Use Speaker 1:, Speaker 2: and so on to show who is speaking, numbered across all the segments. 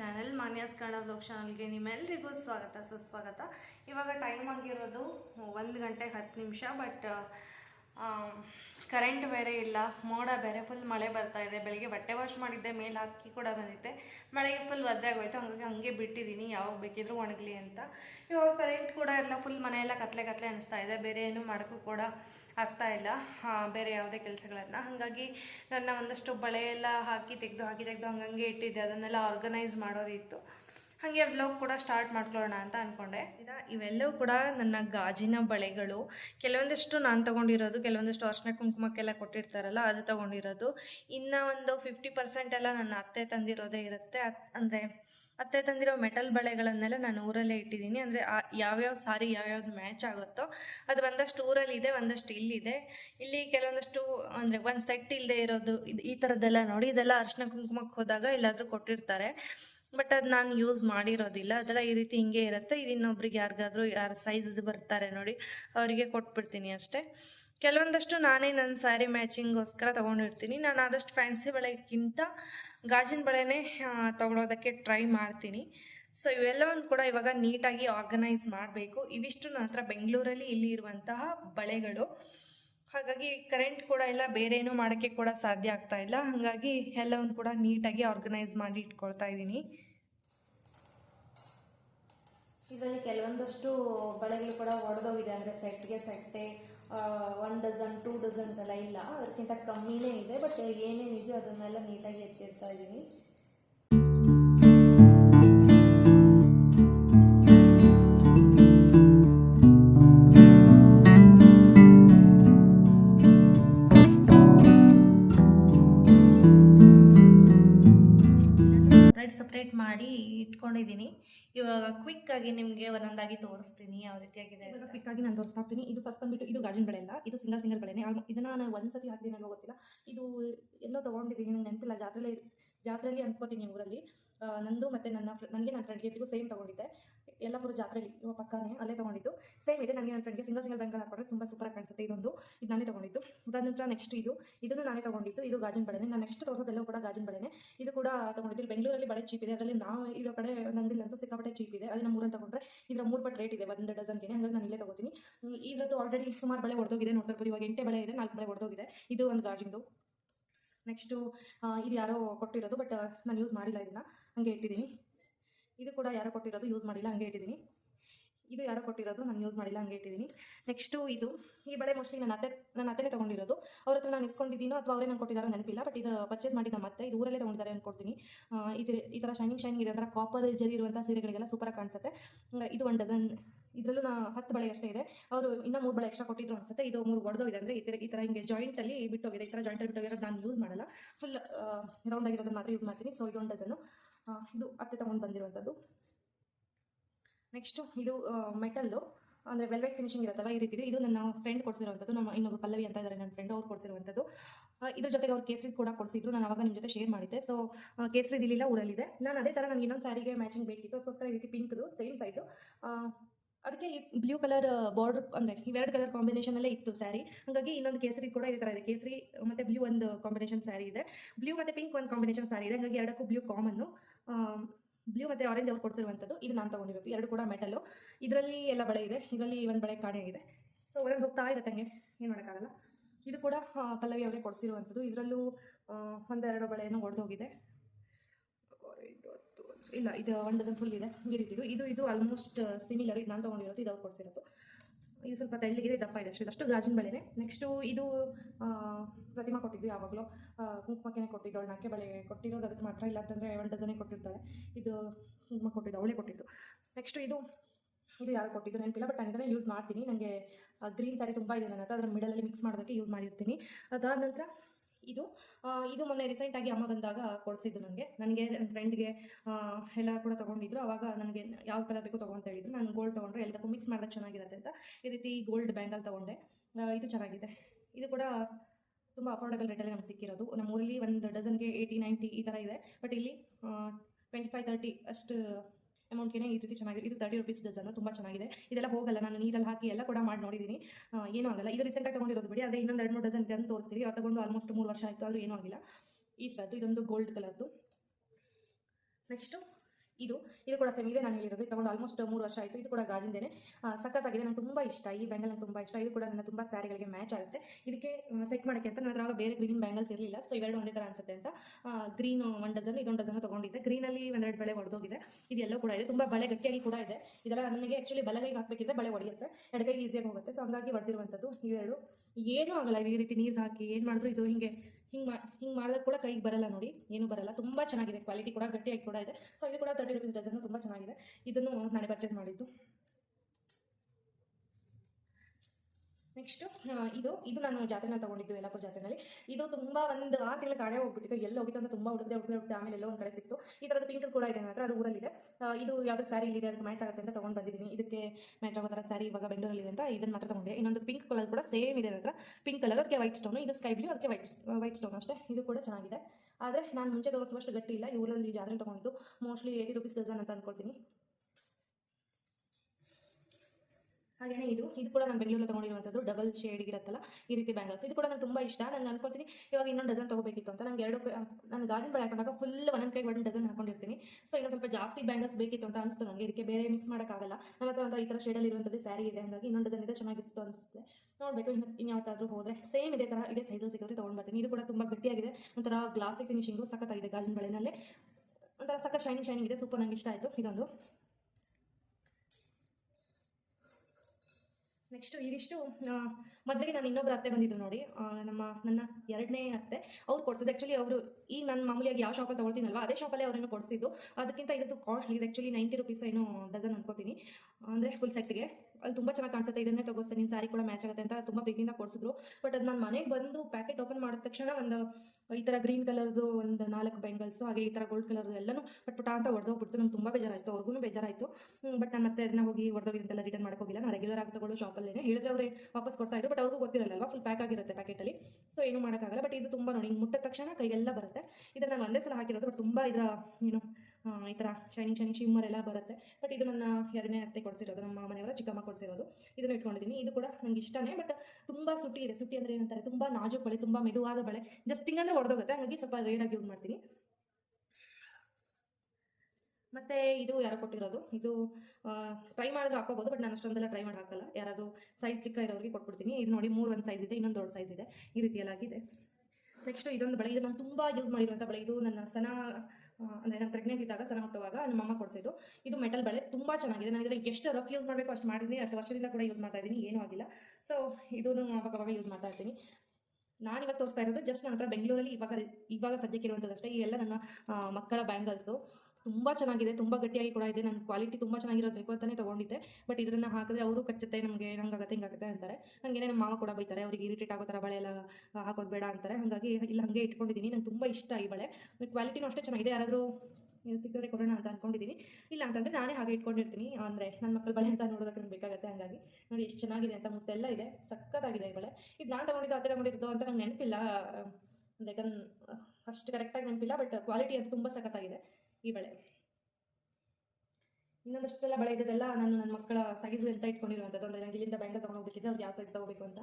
Speaker 1: Channel Manya's Kannada blog ಚಾನಲ್ಗೆ ನಿಮ್ಮೆಲ್ಲರಿಗೂ ಸ್ವಾಗತ, ಸುಸ್ವಾಗತ. ಇವಾಗ ಟೈಮ್ ಆಗಿರೋದು ಒಂದು ಗಂಟೆ ಹತ್ತು ನಿಮಿಷ ಬಟ್ ಕರೆಂಟ್ ಬೇರೆ ಇಲ್ಲ, ಮೋಡ ಬೇರೆ ಫುಲ್ ಮಳೆ ಬರ್ತಾ ಇದೆ. ಬೆಳಿಗ್ಗೆ ಬಟ್ಟೆ ವಾಶ್ ಮಾಡಿದ್ದೆ, ಮೇಲೆ ಹಾಕಿ ಕೂಡ ಬಂದಿದ್ದೆ. ಮಳೆಗೆ ಫುಲ್ ಒದ್ದೆ ಆಗೋಯ್ತು, ಹಂಗಾಗಿ ಹಂಗೆ ಬಿಟ್ಟಿದ್ದೀನಿ, ಯಾವಾಗ ಬೇಕಿದ್ರೂ ಒಣಗಲಿ ಅಂತ. ಇವಾಗ ಕರೆಂಟ್ ಕೂಡ ಎಲ್ಲ ಫುಲ್ ಮನೆಯೆಲ್ಲ ಕತ್ಲೆ ಕತ್ಲೆ ಅನಿಸ್ತಾ ಇದೆ, ಬೇರೆ ಏನು ಮಾಡೋಕ್ಕೂ ಕೂಡ ಆಗ್ತಾ ಇಲ್ಲ. ಬೇರೆ ಯಾವುದೇ ಕೆಲಸಗಳನ್ನು. ಹಾಗಾಗಿ ನನ್ನ ಒಂದಷ್ಟು ಬಳೆ ಎಲ್ಲ ಹಾಕಿ ತೆಗೆದು ಹಾಕಿ ತೆಗೆದು ಹಂಗಂಗೆ ಇಟ್ಟಿದ್ದೆ. ಅದನ್ನೆಲ್ಲ ಆರ್ಗನೈಸ್ ಮಾಡೋದಿತ್ತು. ಹಾಗೆ ವ್ಲಾಗ್ ಕೂಡ ಸ್ಟಾರ್ಟ್ ಮಾಡ್ಕೊಳ್ಳೋಣ ಅಂತ ಅಂದ್ಕೊಂಡೆ ಇವೆಲ್ಲವೂ ಕೂಡ ನನ್ನ ಗಾಜಿನ ಬಳೆಗಳು. ಕೆಲವೊಂದಿಷ್ಟು ನಾನು ತೊಗೊಂಡಿರೋದು, ಕೆಲವೊಂದಿಷ್ಟು ಅರ್ಶನ ಕುಂಕುಮಕ್ಕೆಲ್ಲ ಕೊಟ್ಟಿರ್ತಾರಲ್ಲ, ಅದು ತೊಗೊಂಡಿರೋದು. ಇನ್ನು ಒಂದು ಫಿಫ್ಟಿ ಪರ್ಸೆಂಟ್ ಎಲ್ಲ ನನ್ನ ಅತ್ತೆ ತಂದಿರೋದೇ ಇರುತ್ತೆ. ಅಂದರೆ ಅತ್ತೆ ತಂದಿರೋ ಮೆಟಲ್ ಬಳೆಗಳನ್ನೆಲ್ಲ ನಾನು ಊರಲ್ಲೇ ಇಟ್ಟಿದ್ದೀನಿ. ಅಂದರೆ ಯಾವ್ಯಾವ ಸಾರಿ ಯಾವ್ಯಾವ್ದು ಮ್ಯಾಚ್ ಆಗುತ್ತೋ ಅದು ಒಂದಷ್ಟು ಊರಲ್ಲಿದೆ ಒಂದಷ್ಟು ಇಲ್ಲಿದೆ. ಇಲ್ಲಿ ಕೆಲವೊಂದಷ್ಟು ಅಂದರೆ ಒಂದು ಸೆಟ್ ಇಲ್ಲದೆ ಇರೋದು ಈ ಥರದ್ದೆಲ್ಲ ನೋಡಿ, ಇದೆಲ್ಲ ಅರ್ಶಿನ ಕುಂಕುಮಕ್ಕೆ ಹೋದಾಗ ಎಲ್ಲಾದರೂ ಕೊಟ್ಟಿರ್ತಾರೆ. ಬಟ್ ಅದು ನಾನು ಯೂಸ್ ಮಾಡಿರೋದಿಲ್ಲ. ಅದೆಲ್ಲ ಈ ರೀತಿ ಹಿಂಗೆ ಇರುತ್ತೆ. ಇದು ಇನ್ನೊಬ್ರಿಗೆ ಯಾರಿಗಾದ್ರೂ ಯಾರು ಸೈಜ್ ಬರ್ತಾರೆ ನೋಡಿ, ಅವರಿಗೆ ಕೊಟ್ಬಿಡ್ತೀನಿ ಅಷ್ಟೇ. ಕೆಲವೊಂದಷ್ಟು ನಾನೇ ನನ್ನ ಸ್ಯಾರಿ ಮ್ಯಾಚಿಂಗೋಸ್ಕರ ತೊಗೊಂಡಿರ್ತೀನಿ. ನಾನು ಆದಷ್ಟು ಫ್ಯಾನ್ಸಿ ಬಳೆಗಿಂತ ಗಾಜಿನ ಬಳೆನೇ ತಗೊಳ್ಳೋದಕ್ಕೆ ಟ್ರೈ ಮಾಡ್ತೀನಿ. ಸೊ ಇವೆಲ್ಲವನ್ನು ಕೂಡ ಇವಾಗ ನೀಟಾಗಿ ಆರ್ಗನೈಸ್ ಮಾಡಬೇಕು. ಇವಿಷ್ಟು ನನ್ನ ಬೆಂಗಳೂರಲ್ಲಿ ಇಲ್ಲಿ ಇರುವಂತಹ ಬಳೆಗಳು. ಹಾಗಾಗಿ ಕರೆಂಟ್ ಕೂಡ ಇಲ್ಲ ಬೇರೆ ಏನೂ ಮಾಡೋಕ್ಕೆ ಕೂಡ ಸಾಧ್ಯ ಆಗ್ತಾ ಇಲ್ಲ. ಹಾಗಾಗಿ ಎಲ್ಲವನ್ನು ಕೂಡ ನೀಟಾಗಿ ಆರ್ಗನೈಸ್ ಮಾಡಿ ಇಟ್ಕೊಳ್ತಾ ಇದ್ದೀನಿ. ಇದರಲ್ಲಿ ಕೆಲವೊಂದಷ್ಟು ಬಳೆಗಳು ಕೂಡ ಒಡೆದೋಗಿದೆ, ಅಂದರೆ ಸೆಟ್ಗೆ ಸೆಟ್ಟೆ ಒನ್ ಡಜನ್ ಟೂ ಡಜನ್ಸ್ ಎಲ್ಲ ಇಲ್ಲ. ಅದಕ್ಕಿಂತ ಕಮ್ಮಿನೇ ಇದೆ ಬಟ್ ಏನೇನಿದೆಯೋ ಅದನ್ನೆಲ್ಲ ನೀಟಾಗಿ ಎತ್ತಿರ್ತಾ ಇದ್ದೀನಿ ಸಪ್ರೇಟ್ ಮಾಡಿ ಇಟ್ಕೊಂಡಿದ್ದೀನಿ ಇವಾಗ ಕ್ವಿಕ್ ಆಗಿ ನಿಮಗೆ ಒಂದೊಂದಾಗಿ ತೋರಿಸ್ತೀನಿ ಯಾವ ರೀತಿಯಾಗಿದೆ
Speaker 2: ಇವಾಗ ಕ್ವಿಕ್ ಆಗಿ ನಾನು ತೋರಿಸ್ತಾ ಇರ್ತೀನಿ. ಇದು ಫಸ್ಟ್ ಬಂದ್ಬಿಟ್ಟು ಇದು ಗಾಜಿನ ಬಳೆ ಅಲ್ಲ ಇದು ಸಿಂಗಲ್ ಸಿಂಗಲ್ ಬಳೆನೇ. ಇದನ್ನ ನಾನು ಒಂದು ಸತಿ ಹಾಕಿದ್ದೀನಿ ನನಗೆ ಗೊತ್ತಿಲ್ಲ. ಇದು ಎಲ್ಲೋ ತೊಗೊಂಡಿದ್ದೀನಿ ನಂಗೆ ನೆನಪಿಲ್ಲ. ಜಾತ್ರೆಲಿ ಜಾತ್ರೆಯಲ್ಲಿ ಅನ್ಕೋತೀನಿ ಊರಲ್ಲಿ. ನಂದು ಮತ್ತು ನನ್ನ ನನಗೆ ನನ್ನ ಫ್ರೆಂಡ್ಗೆ ಇಬ್ಬರಿಗೂ ಸೇಮ್ ತೊಗೊಂಡಿದ್ದೆ. ಎಲ್ಲಪುರ ಜಾತ್ರೆಲಿ ಇವಾಗ ಪಕ್ಕನೇ ಅಲ್ಲೇ ತೊಗೊಂಡಿದ್ದು. ಸೇಮ್ ಇದೆ ನನಗೆ ನನ್ನ ಫ್ರೆಂಡ್ಗೆ ಸಿಂಗಲ್ ಸಿಂಗಲ್ ಬ್ಯಾಂಕಲ್ಲಿ ಹಾಕೊಂಡ್ರೆ ತುಂಬ ಸೂಪರ್ ಕಾಣಿಸುತ್ತೆ. ಇದೊಂದು, ಇದು ನಾನೇ ತೊಗೊಂಡಿದ್ದು. ನಂತರ ನೆಕ್ಸ್ಟ್ ಇದು. ಇದನ್ನು ನಾನೇ ತೊಗೊಂಡಿದ್ದು. ಇದು ಗಾಜಿನ ಬಳೆನೆ. ನಾನು ನೆಕ್ಸ್ಟ್ ತೋರಿಸೋದೆಲ್ಲವೂ ಕೂಡ ಗಾಜಿನ ಬಳೆನೆ. ಇದು ಕೂಡ ತೊಗೊಂಡಿದ್ದು. ಬೆಂಗಳೂರಲ್ಲಿ ಬಳೆ ಚೀಪ್ ಇದೆ. ಅದರಲ್ಲಿ ನಾವು ಇರೋ ಕಡೆ ಅಂಗಡಿಲಂತೂ ಸಿಕ್ಕಾಪಟ್ಟೆ ಚೀಪ್ ಇದೆ. ಅದನ್ನು ಮೂರಲ್ಲಿ ತೊಗೊಂಡ್ರೆ ಇದರ ಮೂರು ಪಟ್ಟು ರೇಟ್ ಇದೆ. ಒಂದು ಡಜನ್ಗೆ ಹಾಗಾಗಿ ನಾನು ಇಲ್ಲೇ ತೊಗೋತೀನಿ. ಇದ್ರದ್ದು ಆಲ್ರೆಡಿ ಸುಮಾರು ಬಳೆ ಹೊಡೆದೋಗಿದೆ ನೋಡ್ತಿರ್ಬೋದು ಇವಾಗ ಎಂಟೆ ಬಳೆ ಇದೆ. ನಾಲ್ಕು ಬಳೆ ಹೊಡೆದೋಗಿದೆ ಇದು ಒಂದು ಗಾಜಿಂದು. ನೆಕ್ಸ್ಟು ಇದು ಯಾರೋ ಕೊಟ್ಟಿರೋದು ಬಟ್ ನಾನು ಯೂಸ್ ಮಾಡಿಲ್ಲ ಇದನ್ನ. ಹಂಗೆ ಇಟ್ಟಿದ್ದೀನಿ. ಇದು ಕೂಡ ಯಾರೋ ಕೊಟ್ಟಿರೋದು ಯೂಸ್ ಮಾಡಿಲ್ಲ, ಹಂಗೆ ಇಟ್ಟಿದ್ದೀನಿ. ಇದು ಯಾರೋ ಕೊಟ್ಟಿರೋದು, ನಾನು ಯೂಸ್ ಮಾಡಿಲ್ಲ, ಹಂಗೆ ಇಟ್ಟಿದ್ದೀನಿ. ನೆಕ್ಸ್ಟು ಇದು, ಈ ಬಳೆ ಮೋಸ್ಟ್ಲಿ ನನ್ನ ಅತ್ತೆ, ನನ್ನ ಅತ್ತೆನೇ ತೊಗೊಂಡಿರೋದು. ಅವ್ರ ಹತ್ರ ನಾನು ಇಸ್ಕೊಂಡಿದ್ದೀನೋ ಅಥವಾ ಅವರೇ ನಾನು ಕೊಟ್ಟಿದ್ದಾರೋ ನೆನಪಿಲ್ಲ ಬಟ್ ಇದು ಪರ್ಚೇಸ್ ಮಾಡಿದ ಮತ್ತೆ ಇದು ಊರಲ್ಲೇ ತೊಗೊಂಡಿದ್ದಾರೆ ಇದು ಈ ಥರ ಶೈನಿಂಗ್ ಶೈನಿಂಗ್ ಇದೆ, ಒಂಥರ ಕಾಪರ್ ಜರಿ ಇರುವಂಥ ಸೀರೆಗಳಿಗೆಲ್ಲ ಸೂಪರಾಗಿ ಕಾಣಿಸುತ್ತೆ. ಇದು ಒಂದು ಡಜನ್ ಇದರಲ್ಲೂ ನಾ ಹತ್ತು ಬಳೆ ಅಷ್ಟೇ ಇದೆ. ಅವರು ಇನ್ನೂ ಮೂರು ಬಳೆ ಎಕ್ಸ್ಟ್ರಾ ಕೊಟ್ಟಿದ್ರು ಅನ್ಸುತ್ತೆ. ಇದು ಮೂರು ಒಡೆದೋಗಿದೆ ಅಂದರೆ ಈ ಥರ ಈ ಥರ ಹಿಂಗೆ ಜಾಯಿಂಟಲ್ಲಿ ಬಿಟ್ಟೋಗಿದೆ. ಈ ಥರ ಜಾಯಿಂಟಲ್ಲಿ ಬಿಟ್ಟೋಗಿರೋದು ನಾನು ಯೂಸ್ ಮಾಡಲ್ಲ. ಫುಲ್ ರೌಂಡ್ ಆಗಿರೋದನ್ನ ಮಾತ್ರ ಯೂಸ್ ಮಾಡ್ತೀನಿ. ಸೊ ಇದೊಂದು ಡಜನ್ನು ಇದು ಅತ್ತೆ ತಗೊಂಡು ಬಂದಿರುವಂಥದ್ದು ನೆಕ್ಸ್ಟು ಇದು ಮೆಟಲ್ದು ಅಂದರೆ ವೆಲ್ವೆಟ್ ಫಿನಿಶಿಂಗ್ ಇರುತ್ತಲ್ಲ, ಈ ರೀತಿ ಇದೆ ನನ್ನ ಫ್ರೆಂಡ್ ಕೊಡಿಸಿರುವಂಥದ್ದು ನಮ್ಮ ಇನ್ನೊಬ್ಬ ಪಲ್ಲವಿ ಅಂತ ಇದ್ದಾರೆ ನನ್ನ ಫ್ರೆಂಡ್ ಅವ್ರು ಕೊಡಿಸಿರುವಂಥದ್ದು ಇದ್ರ ಜೊತೆಗೆ ಅವ್ರು ಕೇಸರಿ ಕೂಡ ಕೊಡಿಸಿದ್ರು. ನಾನು ಅವಾಗ ನಿಮ್ಮ ಜೊತೆ ಶೇರ್ ಮಾಡಿದ್ದೆ. ಸೊ ಕೇಸರಿ ದಿಲ್ಲಿಲ್ಲ ಊರಲ್ಲಿದೆ. ನಾನು ಅದೇ ಥರ ನನಗೆ ಇನ್ನೊಂದು ಸ್ಯಾರಿಗೆ ಮ್ಯಾಚಿಂಗ್ ಬೇಕಿತ್ತು. ಅದಕ್ಕೋಸ್ಕರ ಈ ರೀತಿ ಪಿಂಕ್ದು ಸೇಮ್ ಸೈಜು ಅದಕ್ಕೆ ಈ ಬ್ಲೂ ಕಲರ್ ಬಾರ್ಡರ್ ಅಂದರೆ ಇವೆರಡು ಕಲರ್ ಕಾಂಬಿನೇಷನ್ ಅಲ್ಲೇ ಇತ್ತು ಸ್ಯಾರಿ ಹಾಗಾಗಿ ಇನ್ನೊಂದು ಕೇಸರಿ ಕೂಡ ಇದೇ ಥರ ಇದೆ. ಕೇಸರಿ ಮತ್ತು ಬ್ಲೂ ಒಂದು ಕಾಂಬಿನೇಷನ್ ಸ್ಯಾರಿ ಇದೆ. ಬ್ಲೂ ಮತ್ತು ಪಿಂಕ್ ಒಂದು ಕಾಂಬಿನೇಷನ್ ಸ್ಯಾರಿ ಇದೆ. ಹಾಗಾಗಿ ಎರಡಕ್ಕೂ ಬ್ಲೂ ಕಾಮನ್ನು ಬ್ಲೂ ಮತ್ತು ಆರೆಂಜ್ ಅವ್ರು ಕೊಡಿಸಿರುವಂಥದ್ದು. ಇದು ನಾನು ತಗೊಂಡಿರೋದು. ಎರಡು ಕೂಡ ಮೆಟಲ್ಲು ಇದರಲ್ಲಿ ಎಲ್ಲ ಬಳೆ ಇದೆ. ಇದರಲ್ಲಿ ಒಂದು ಬಳೆ ಕಾಣೆಯಾಗಿದೆ ಸೊ ಒಂದೊಂದು ಹೋಗ್ತಾ ಇರುತ್ತೆ ಹಂಗೆ ಏನು ಮಾಡೋಕ್ಕಾಗಲ್ಲ. ಇದು ಕೂಡ ಪಲ್ಲವಿ ಅವರೇ ಕೊಡಿಸಿರುವಂಥದ್ದು. ಇದರಲ್ಲೂ ಒಂದೆರಡು ಬಳೆಯನ್ನು ಒಡೆದೋಗಿದೆ. ಇಲ್ಲ, ಇದು ಒನ್ ಡಜನ್ ಫುಲ್ ಇದೆ ಈ ಇದು ಇದು ಆಲ್ಮೋಸ್ಟ್ ಸಿಮಿಲರ್ ಇದು ನಾನು ತೊಗೊಂಡಿರೋದು, ಇದು ಅವ್ರು ಕೊಡ್ಸಿರೋದು. ಇದು ಸ್ವಲ್ಪ ತೆಳ್ಳಗಿದೆ ದಪ್ಪ ಇದೆ ಅಷ್ಟೇ ಅಷ್ಟು ಗಾಜಿನ ಬಳೆನೇ. ನೆಕ್ಸ್ಟು ಇದು ಪ್ರತಿಮಾ ಕೊಟ್ಟಿದ್ದು ಯಾವಾಗಲೂ. ಕುಂಕುಮಕ್ಕೆ ಕೊಟ್ಟಿದ್ದು, ಅವಳು ನಾಕೆ ಬಳೆ ಕೊಟ್ಟಿರೋದು, ಅದಕ್ಕೆ ಮಾತ್ರ ಇಲ್ಲ ಅಂತಂದರೆ ಒನ್ ಡಜನೇ ಕೊಟ್ಟಿರ್ತಾಳೆ. ಇದು ಕುಂಕುಮ ಕೊಟ್ಟಿದ್ದು, ಅವಳೇ ಕೊಟ್ಟಿದ್ದು. ನೆಕ್ಸ್ಟು ಇದು ಇದು ಯಾರು ಕೊಟ್ಟಿದ್ದು ನೆನಪಿಲ್ಲ ಬಟ್ ನಾನು ಯೂಸ್ ಮಾಡ್ತೀನಿ. ನನಗೆ ಗ್ರೀನ್ ಸ್ಯಾರಿ ತುಂಬ ಇದೆ ನನ್ನ ಹತ್ರ ಅದರ ಮಿಡಲಲ್ಲಿ ಮಿಕ್ಸ್ ಮಾಡೋದಕ್ಕೆ ಯೂಸ್ ಮಾಡಿರ್ತೀನಿ. ಅದಾದ ನಂತರ ಇದು. ಇದು ಮೊನ್ನೆ ರೀಸೆಂಟಾಗಿ ಅಮ್ಮ ಬಂದಾಗ ಕೊಡಿಸಿದ್ದು ನನಗೆ ನನಗೆ ನನ್ನ ಫ್ರೆಂಡ್ಗೆ ಎಲ್ಲ ಕೂಡ ತೊಗೊಂಡಿದ್ರು. ಆವಾಗ ನನಗೆ ಯಾವ ಕಲರ್ ಬೇಕು ತೊಗೊಂತ ಹೇಳಿದ್ರು. ನಾನು ಗೋಲ್ಡ್ ತೊಗೊಂಡ್ರೆ ಎಲ್ಲದಕ್ಕೂ ಮಿಕ್ಸ್ ಮಾಡಿದ್ರೆ ಚೆನ್ನಾಗಿರುತ್ತೆ ಅಂತ ಈ ರೀತಿ ಗೋಲ್ಡ್ ಬ್ಯಾಂಗಲ್ ತೊಗೊಂಡೆ. ಇದು ಚೆನ್ನಾಗಿದೆ. ಇದು ಕೂಡ ತುಂಬ ಅಫೋರ್ಡಬಲ್ ರೇಟಲ್ಲಿ ನಮ್ಗೆ ಸಿಕ್ಕಿರೋದು. ನಮ್ಮ ಊರಲ್ಲಿ ಒಂದು ಡಜನ್ಗೆ ಏಯ್ಟಿ ನೈಂಟಿ ಈ ಥರ ಇದೆ. ಬಟ್ ಇಲ್ಲಿ ಟ್ವೆಂಟಿ ಫೈವ್ ತರ್ಟಿ ಅಷ್ಟು ಅಮೌಂಟ್ಗೆ ಈ ರೀತಿ ಚೆನ್ನಾಗಿದೆ ಇದು ತರ್ಟಿ ರುಪೀಸ್ ಡಜನ್ ತುಂಬ ಚೆನ್ನಾಗಿದೆ. ಇದೆಲ್ಲ ಹೋಗಲ್ಲ, ನಾನು ನೀರಲ್ಲಿ ಹಾಕಿ ಎಲ್ಲ ಕೂಡ ಮಾಡಿ ನೋಡಿದ್ದೀನಿ ಏನೂ ಆಗಲ್ಲ. ಇದು ರೀಸೆಂಟಾಗಿ ತೊಗೊಂಡಿರೋದು ಬಿಡಿ, ಆದರೆ ಇನ್ನೊಂದು ಎರಡು ಮೂರು ಡಜನ್ ಅಂತ ತೋರಿಸ್ತೀವಿ ಅದು ತಗೊಂಡು ಆಲ್ಮೋಸ್ಟ್ ಮೂರು ವರ್ಷ ಆಯಿತು, ಆದರೂ ಏನೂ ಆಗಿಲ್ಲ. ಈ ಥರದ್ದು, ಇದೊಂದು ಗೋಲ್ಡ್ ಕಲರ್ದು ನೆಕ್ಸ್ಟು ಇದು ಇದು ಕೂಡ ಸೇಮ್ ಇದೆ ನಾನು ಹೇಳಿರೋದು. ತಗೊಂಡು ಆಲ್ಮೋಸ್ಟ್ ಮೂರು ವರ್ಷ ಆಯಿತು. ಇದು ಕೂಡ ಗಾಜಿಂದೇನೆ. ಸಖತ್ತಾಗಿದೆ. ನಂಗೆ ತುಂಬ ಇಷ್ಟ. ಈ ಬ್ಯಾಂಗಲ್ ನಂಗೆ ತುಂಬ ಇಷ್ಟ. ಇದು ಕೂಡ ನನ್ನ ತುಂಬ ಸ್ಯಾರಿಗಳಿಗೆ ಮ್ಯಾಚ್ ಆಗುತ್ತೆ. ಇದಕ್ಕೆ ಸೆಟ್ ಮಾಡೋಕ್ಕೆ ಅಂತ ನನ್ನ ಹತ್ರ ಬೇರೆ ಗ್ರೀನ್ ಬ್ಯಾಂಗಲ್ಸ್ ಇರಲಿಲ್ಲ. ಸೊ ಇವೆರಡು ಒಂದೇ ಥರ ಅನ್ಸುತ್ತೆ ಅಂತ ಗ್ರೀನ್ ಒನ್ ಡಜನ್ ಇದೊಂದು ಡಜನ್ ತೊಗೊಂಡಿದ್ದೆ. ಗ್ರೀನಲ್ಲಿ ಒಂದೆರಡು ಬಳೆ ಹೊಡೆದೋಗಿದೆ ಇದೆಲ್ಲ ಕೂಡ ಇದೆ. ತುಂಬ ಬಳೆ ಗಟ್ಟಿಯಾಗಿ ಕೂಡ ಇದೆ. ಇದೆಲ್ಲ ನನಗೆ ಆ್ಯಕ್ಚುಲಿ ಬಲಗೈಗೆ ಹಾಕಬೇಕಿದ್ರೆ ಬಳೆ ಹೊಡೆಯುತ್ತೆ ಎಡಗೈಗೆ ಈಸಿಯಾಗಿ ಹೋಗುತ್ತೆ. ಸೊ ಹಂಗಾಗಿ ಹೊಡೆದಿರುವಂಥದ್ದು ಇವೆರಡು. ಏನೂ ಆಗಲ್ಲ. ಈ ರೀತಿ ನೀರು ಹಾಕಿ ಏನು ಮಾಡಿದ್ರು ಇದು ಹಿಂಗೆ ಹಿಂಗೆ ಮಾ, ಹಿಂಗೆ ಮಾಡಿದಾಗ ಕೂಡ ಕೈಗೆ ಬರಲ್ಲ ನೋಡಿ, ಏನೂ ಬರಲ್ಲ. ತುಂಬ ಚೆನ್ನಾಗಿದೆ. ಕ್ವಾಲಿಟಿ ಕೂಡ ಗಟ್ಟಿಯಾಗಿ ಕೂಡ ಇದೆ. ಸೊ ಇದು ಕೂಡ ತರ್ಟಿ ರುಪೀಸ್ ಡಜನ್ ತುಂಬ ಚೆನ್ನಾಗಿದೆ. ಇದನ್ನು ನಾನೇ ಪರ್ಚೇಸ್ ಮಾಡಿದ್ದು. ನೆಕ್ಸ್ಟು ಇದು ಇದು ನಾನು ಜಾತ್ರೆನ ತಗೊಂಡಿದ್ದು ಯಲ್ಲಾಪುರ ಜಾತ್ರೆನಲ್ಲಿ. ಇದು ತುಂಬ ಒಂದು, ಆ ತಿಂಗಳ ಕಾಣೆ ಹೋಗ್ಬಿಟ್ಟಿತ್ತು. ಎಲ್ಲ ಹೋಗಿತ್ತು ಅಂತ ತುಂಬ ಹುಡುಗದೆ ಹುಡುಗದೆ ಹುಡುಗದೆ ಆಮೇಲೆ ಎಲ್ಲೋ ಒಂದು ಕಡೆ ಸಿಕ್ತು. ಈ ಥರದ ಪಿಂಕ್ ಕೂಡ ಇದೆ ಮಾತ್ರ, ಅದು ಊರಲ್ಲಿದೆ. ಇದು ಯಾವ್ದು ಸ್ಯಾರಿ ಇಲ್ಲಿದೆ, ಅದಕ್ಕೆ ಮ್ಯಾಚ್ ಆಗುತ್ತೆ ಅಂತ ತೊಗೊಂಡು ಬಂದಿದ್ದೀನಿ. ಇದಕ್ಕೆ ಮ್ಯಾಚ್ ಆಗೋ ಥರ ಸ್ಯಾರಿ ಇವಾಗ ಬೆಂಗಳೂರಲ್ಲಿ ಅಂತ ಇದನ್ನ ಮಾತ್ರ ತೊಗೊಂಡೆ. ಇನ್ನೊಂದು ಪಿಂಕ್ ಕಲರ್ ಕೂಡ ಸೇಮ್ ಇದೆ ನನ್ನ ಪಿಂಕ್ ಕಲರ್ ಅದಕ್ಕೆ ವೈಟ್ ಸ್ಟೋನು ಇದು ಸ್ಕೈ ಬ್ಲೂ ಅದಕ್ಕೆ ವೈಟ್ ವೈಟ್ ಸ್ಟೋನ್ ಅಷ್ಟೇ. ಇದು ಕೂಡ ಚೆನ್ನಾಗಿದೆ. ಆದರೆ ನಾನು ಮುಂಚೆ ತೋರಿಸುವಷ್ಟು ಗಟ್ಟಿ ಇಲ್ಲ ಈ ಜಾತ್ರೆ ತಗೊಂಡಿದ್ದು ಮೋಸ್ಟ್ಲಿ ಏಯ್ಟಿ ರುಪೀಸ್ ಡಜನ್ ಅಂತ ಅಂದ್ಕೊಳ್ತೀನಿ ಹಾಗೆಯೇ ಇದು ಇದು ಕೂಡ ನಾನು ಬೆಂಗಳೂರಲ್ಲಿ ತೊಗೊಂಡಿರುವಂಥದ್ದು ಡಬಲ್ ಶೇಡ್ ಇರುತ್ತಲ್ಲ, ಈ ರೀತಿ ಬ್ಯಾಂಗಲ್ಸ್ ಇದು ಕೂಡ ನಾನು ತುಂಬ ಇಷ್ಟ. ನಾನು ಅನ್ಕೊಳ್ತೀನಿ, ಇವಾಗ ಇನ್ನೊಂದು ಡಜನ್ ತೊಗೋಬೇಕಿತ್ತು ಅಂತ. ನಂಗೆ ಎರಡು ನಾನು ಗಾಜಿನ ಬಳೆ ಹಾಕೊಂಡಾಗ ಫುಲ್ ಒಂದೊಂದು ಕೈ ಒಂದು ಡಜನ್ ಹಾಕೊಂಡಿರ್ತೀನಿ. ಸೊ ಇನ್ನೊಂದು ಸ್ವಲ್ಪ ಜಾಸ್ತಿ ಬ್ಯಾಂಗಲ್ಸ್ ಬೇಕಿತ್ತು ಅಂತ ಅನಿಸ್ತು ನನಗೆ ಇದಕ್ಕೆ ಬೇರೆ ಮಿಕ್ಸ್ ಮಾಡೋಕ್ಕಾಗಲ್ಲ. ನನ್ನ ಹತ್ರ ಒಂಥರ ಈ ಥರ ಶೇಡಲ್ಲಿ ಇರುವಂಥದ್ದು ಸ್ಯಾರಿ ಇದೆ. ಹಾಗಾಗಿ ಇನ್ನೊಂದು ಡಜನ್ ಇದೆ, ಚೆನ್ನಾಗಿತ್ತು ಅನಿಸುತ್ತೆ. ನೋಡಬೇಕು, ಇನ್ನು, ಇನ್ಯಾವತ್ತಾದರೂ ಹೋದರೆ. ಸೇಮ್ ಇದೇ ಥರ ಇದೇ ಸೈಜಲ್ಲಿ ಸಿಗುತ್ತೆ ತೊಗೊಂಡು ಬರ್ತೀನಿ ಇದು ಕೂಡ ತುಂಬ ಗಟ್ಟಿಯಾಗಿದೆ. ಒಂಥರ ಗ್ಲಾಸಿ ಫಿನಿಶಿಂಗು ಸಖತ್ತಾಗಿದೆ ಗಾಜಿನ ಬಳೆನಲ್ಲೇ. ಒಂಥರ ಸಖತ್ ಶೈನಿಂಗ್ ಶೈನಿಂಗ್ ಇದೆ. ಸೂಪರ್ ನಂಗೆ ಇಷ್ಟ ಆಯಿತು, ಇದೊಂದು. ನೆಕ್ಸ್ಟು ಇವಿಷ್ಟು ಮೊದಲಿಗೆ ನಾನು ಇನ್ನೊಬ್ಬರು ಅತ್ತೆ ಬಂದಿದ್ದು ನೋಡಿ. ನಮ್ಮ, ನನ್ನ ಎರಡನೇ ಅತ್ತೆ. ಅವ್ರು ಕೊಡ್ಸಿದ್ದು ಆ್ಯಕ್ಚುಲಿ ಅವರು ಈ ನಾನು ಮಾಮೂಲಿಯಾಗಿ ಯಾವ ಶಾಪಲ್ಲಿ ತೊಗೊಳ್ತೀನಲ್ವ, ಅದೇ ಶಾಪಲ್ಲೇ ಅವರನ್ನು ಕೊಡಿಸಿದ್ದು. ಅದಕ್ಕಿಂತ ಇದು ಕಾಸ್ಟ್ಲಿ ಇದು ಆ್ಯಕ್ಚುಲಿ ನೈಂಟಿ ರುಪೀಸ್ ಏನೋ ಡಜನ್ ಅನ್ಕೋತೀನಿ. ಅಂದರೆ ಫುಲ್ ಸೆಟ್ಗೆ ಅಲ್ಲಿ ತುಂಬ ಚೆನ್ನಾಗಿ ಕಾಣಿಸುತ್ತೆ, ಇದನ್ನೇ ತಗೋಸ್ತೀನಿ ಸ್ಯಾರಿ ಕೂಡ ಮ್ಯಾಚ್ ಆಗುತ್ತೆ ಅಂತ ತುಂಬ ಪ್ರೀತಿಯಿಂದ ಕೊಡಿಸಿದ್ರು. ಬಟ್ ಅದು ನಾನು ಮನೆಗೆ ಬಂದು ಪ್ಯಾಕೆಟ್ ಓಪನ್ ಮಾಡಿದ ತಕ್ಷಣ ಒಂದು ಈ ಥರ ಗ್ರೀನ್ ಕಲರ್ದು ಒಂದು ನಾಲ್ಕು ಬೆಂಗಲ್ಸು, ಹಾಗೆ ಈ ಥರ ಗೋಲ್ಡ್ ಕಲರ್ದು ಎಲ್ಲನೂ ಬಟ್ ಪುಟ ಅಂತ ಹೊಡೆದೋಗ್ಬಿಡ್ತು ನಂಗೆ ತುಂಬ ಬೇಜಾರಾಯಿತು ಅವ್ರಿಗೂ ಬೇಜಾರಾಯಿತು. ಬಟ್ ನಾನು ಮತ್ತೆ ಅದನ್ನ ಹೋಗಿ ಹೊಡೆದೋಗಿದ್ದಂತೆಲ್ಲ ರಿಟರ್ನ್ ಮಾಡಕ್ಕೆ ಹೋಗಿಲ್ಲ. ನಾನು ರೆಗ್ಯುಲರ್ ಆಗಿ ತಗೊಳ್ಳೋ ಶಾಪಲ್ಲೇ ಹೇಳಿದ್ರೆ ಅವರೇ ವಾಪಸ್ ಕೊಡ್ತಾ ಇದ್ರು ಬಟ್ ಅವ್ರಿಗೂ ಗೊತ್ತಿರಲ್ಲ ಫುಲ್ ಪ್ಯಾಕ್ ಆಗಿರುತ್ತೆ ಪ್ಯಾಕೆಟಲ್ಲಿ ಸೊ ಏನು ಮಾಡೋಕ್ಕಾಗಲ್ಲ ಬಟ್ ಇದು ತುಂಬ ನೋಡಿ ಹಿಂಗೆ ಮುಟ್ಟಿದ ತಕ್ಷಣ ಕೈಗೆಲ್ಲ ಬರುತ್ತೆ. ಇದನ್ನು ನಾನು ಒಂದೇ ಸಲ ಹಾಕಿರೋದು ಬಟ್ ತುಂಬ ಇದರ ಏನು ಈ ಥರ ಶೈನಿಂಗ್ ಶೈನಿಂಗ್ ಶಿಮ್ಮರ್ ಎಲ್ಲ ಬರುತ್ತೆ. ಬಟ್ ಇದು ಎರಡನೇ ಅತ್ತೆ ಕೊಡಿಸಿರೋದು, ನಮ್ಮ ಮನೆಯವರ ಚಿಕ್ಕಮ್ಮ ಕೊಡಿಸಿರೋದು. ಇದನ್ನು ಇಟ್ಕೊಂಡಿದ್ದೀನಿ. ಇದು ಕೂಡ ನನಗೆ ಇಷ್ಟನೇ ಬಟ್ ತುಂಬ ಸುಟ್ಟಿ ಇದೆ. ಸುಟ್ಟಿ ಅಂದರೆ ಏನಂತಾರೆ, ತುಂಬ ನಾಜೂಕ್ ಬಳೆ, ತುಂಬ ಮೆದುವಾದ ಬಳೆ. ಜಸ್ಟ್ ಹಿಂಗಂದ್ರೆ ಹೊಡೆದೋಗುತ್ತೆ ಹಾಗಾಗಿ ಸ್ವಲ್ಪ ರೇರಾಗಿ ಯೂಸ್ ಮಾಡ್ತೀನಿ. ಮತ್ತು ಇದು ಯಾರೋ ಕೊಟ್ಟಿರೋದು. ಇದು ಟ್ರೈ ಮಾಡಿದ್ರೆ ಹಾಕೋಬೋದು ಬಟ್ ನಾನು ಅಷ್ಟೊಂದೆಲ್ಲ ಟ್ರೈ ಮಾಡಿ ಹಾಕಲ್ಲ. ಯಾರಾದರೂ ಸೈಜ್ ಚಿಕ್ಕ ಇರೋರಿಗೆ ಕೊಟ್ಬಿಡ್ತೀನಿ. ಇದು ನೋಡಿ ಮೂರು ಒಂದು ಸೈಜ್ ಇದೆ, ಇನ್ನೊಂದು ದೊಡ್ಡ ಸೈಜ್ ಇದೆ. ಈ ರೀತಿಯಲ್ಲಾಗಿದೆ. ನೆಕ್ಸ್ಟ್ ಇದೊಂದು ಬಳೆ. ಇದು ನಾನು ತುಂಬ ಯೂಸ್ ಮಾಡಿರುವಂಥ ಬಳೆ. ಇದು ನನ್ನ ಸನ ಅಂದರೆ ನಾನು ಪ್ರೆಗ್ನೆಂಟ್ ಇದ್ದಾಗ ಸಲ ಹುಟ್ಟುವಾಗ ನಮ್ಮ ಅಮ್ಮ ಕೊಡಿಸಿದ್ದು. ಇದು ಮೆಟಲ್ ಬಳೆ ತುಂಬ ಚೆನ್ನಾಗಿದೆ. ನಾನು ಇದರ ಎಷ್ಟು ರಫ್ ಯೂಸ್ ಮಾಡಬೇಕು ಅಷ್ಟು ಮಾಡಿದ್ದೀನಿ ಅಷ್ಟು ವರ್ಷದಿಂದ ಕೂಡ ಯೂಸ್ ಮಾಡ್ತಾ ಇದ್ದೀನಿ. ಏನೂ ಆಗಿಲ್ಲ. ಸೊ ಇದನ್ನು ಅವಾಗ ಯೂಸ್ ಮಾಡ್ತಾ ಇರ್ತೀನಿ. ನಾನು ಇವಾಗ ತೋರಿಸ್ತಾ ಇರೋದು ಜಸ್ಟ್ ನನ್ನ ಹತ್ರ ಬೆಂಗಳೂರಲ್ಲಿ ಇವಾಗ ಇವಾಗ ಸದ್ಯಕ್ಕೆ ಇರುವಂಥದ್ದಷ್ಟೇ ಈ ಎಲ್ಲ ನನ್ನ ಮಕ್ಕಳ ಬ್ಯಾಂಗಲ್ಸು ತುಂಬ ಚೆನ್ನಾಗಿದೆ, ತುಂಬ ಗಟ್ಟಿಯಾಗಿ ಕೂಡ ಇದೆ. ನನ್ನ ಕ್ವಾಲಿಟಿ ತುಂಬ ಚೆನ್ನಾಗಿರೋದು ಬೇಕು ಅಂತಲೇ ತೊಗೊಂಡಿದ್ದೆ. ಬಟ್ ಇದನ್ನು ಹಾಕಿದ್ರೆ ಅವರು ಕಚ್ಚುತ್ತೆ, ನಮಗೆ ಹಂಗಾಗತ್ತೆ ಹಿಂಗಾಗುತ್ತೆ ಅಂತಾರೆ. ನನಗೆ ನಮ್ಮ ಮಾವ ಕೂಡ ಬೈತಾರೆ, ಅವ್ರಿಗೆ ಇರಿಟೇಟ್ ಆಗೋ ಥರ ಬಳೆ ಎಲ್ಲ ಹಾಕೋದು ಬೇಡ ಅಂತಾರೆ. ಹಾಗಾಗಿ ಇಲ್ಲಿ, ಹಾಗೆ ಇಟ್ಕೊಂಡಿದ್ದೀನಿ ನಂಗೆ ತುಂಬ ಇಷ್ಟ ಈ ಬಳೆ. ಕ್ವಾಲಿಟಿನೂ ಅಷ್ಟೇ ಚೆನ್ನಾಗಿದೆ. ಯಾರಾದರೂ ಸಿಕ್ಕಿದ್ರೆ ಕೊಡೋಣ ಅಂತ ಅಂದ್ಕೊಂಡಿದ್ದೀನಿ ಇಲ್ಲ ಅಂತಂದರೆ ನಾನೇ ಹಾಗೆ ಇಟ್ಕೊಂಡಿರ್ತೀನಿ. ಅಂದರೆ ನನ್ನ ಮಕ್ಕಳ ಬಳೆ ಅಂತ ನೋಡೋದಕ್ಕೆ ನಂಗೆ ಬೇಕಾಗುತ್ತೆ. ಹಾಗಾಗಿ ನೋಡಿ ಎಷ್ಟು ಚೆನ್ನಾಗಿದೆ ಅಂತ ಮುತ್ತೆಲ್ಲ ಇದೆ. ಸಕ್ಕತ್ತಾಗಿದೆ ಈ ಬಳೆ. ಇದು ನಾನು ತಗೊಂಡಿದ್ದು ಅದೇ ತಗೊಂಡಿದ್ದು ಅಂತ ನಂಗೆ ನೆನಪಿಲ್ಲ. ಅಂದರೆ ಅಷ್ಟು ಕರೆಕ್ಟಾಗಿ ನೆನಪಿಲ್ಲ. ಬಟ್ ಕ್ವಾಲಿಟಿ ಅಂತ ತುಂಬ ಸಖತ್ತಾಗಿದೆ. ಈ ಬಳೆ ಇನ್ನೊಂದಷ್ಟೆಲ್ಲ ಬಳೆ ಇದ್ದದೆಲ್ಲ ನಾನು ನನ್ನ ಮಕ್ಕಳ ಸೈಜ್ ಅಂತ ಇಟ್ಕೊಂಡಿರುವಂಥದ್ದು. ಅಂದರೆ ನಂಗೆ ಇಲ್ಲಿಂದ ಬ್ಯಾಂಕ್ ತೊಗೊಂಡೋಗ್ಬಿಟ್ಟಿದ್ದೆ ಅವ್ರು ಯಾವ ಸೈಜ್ ತಗೋಬೇಕು ಅಂತ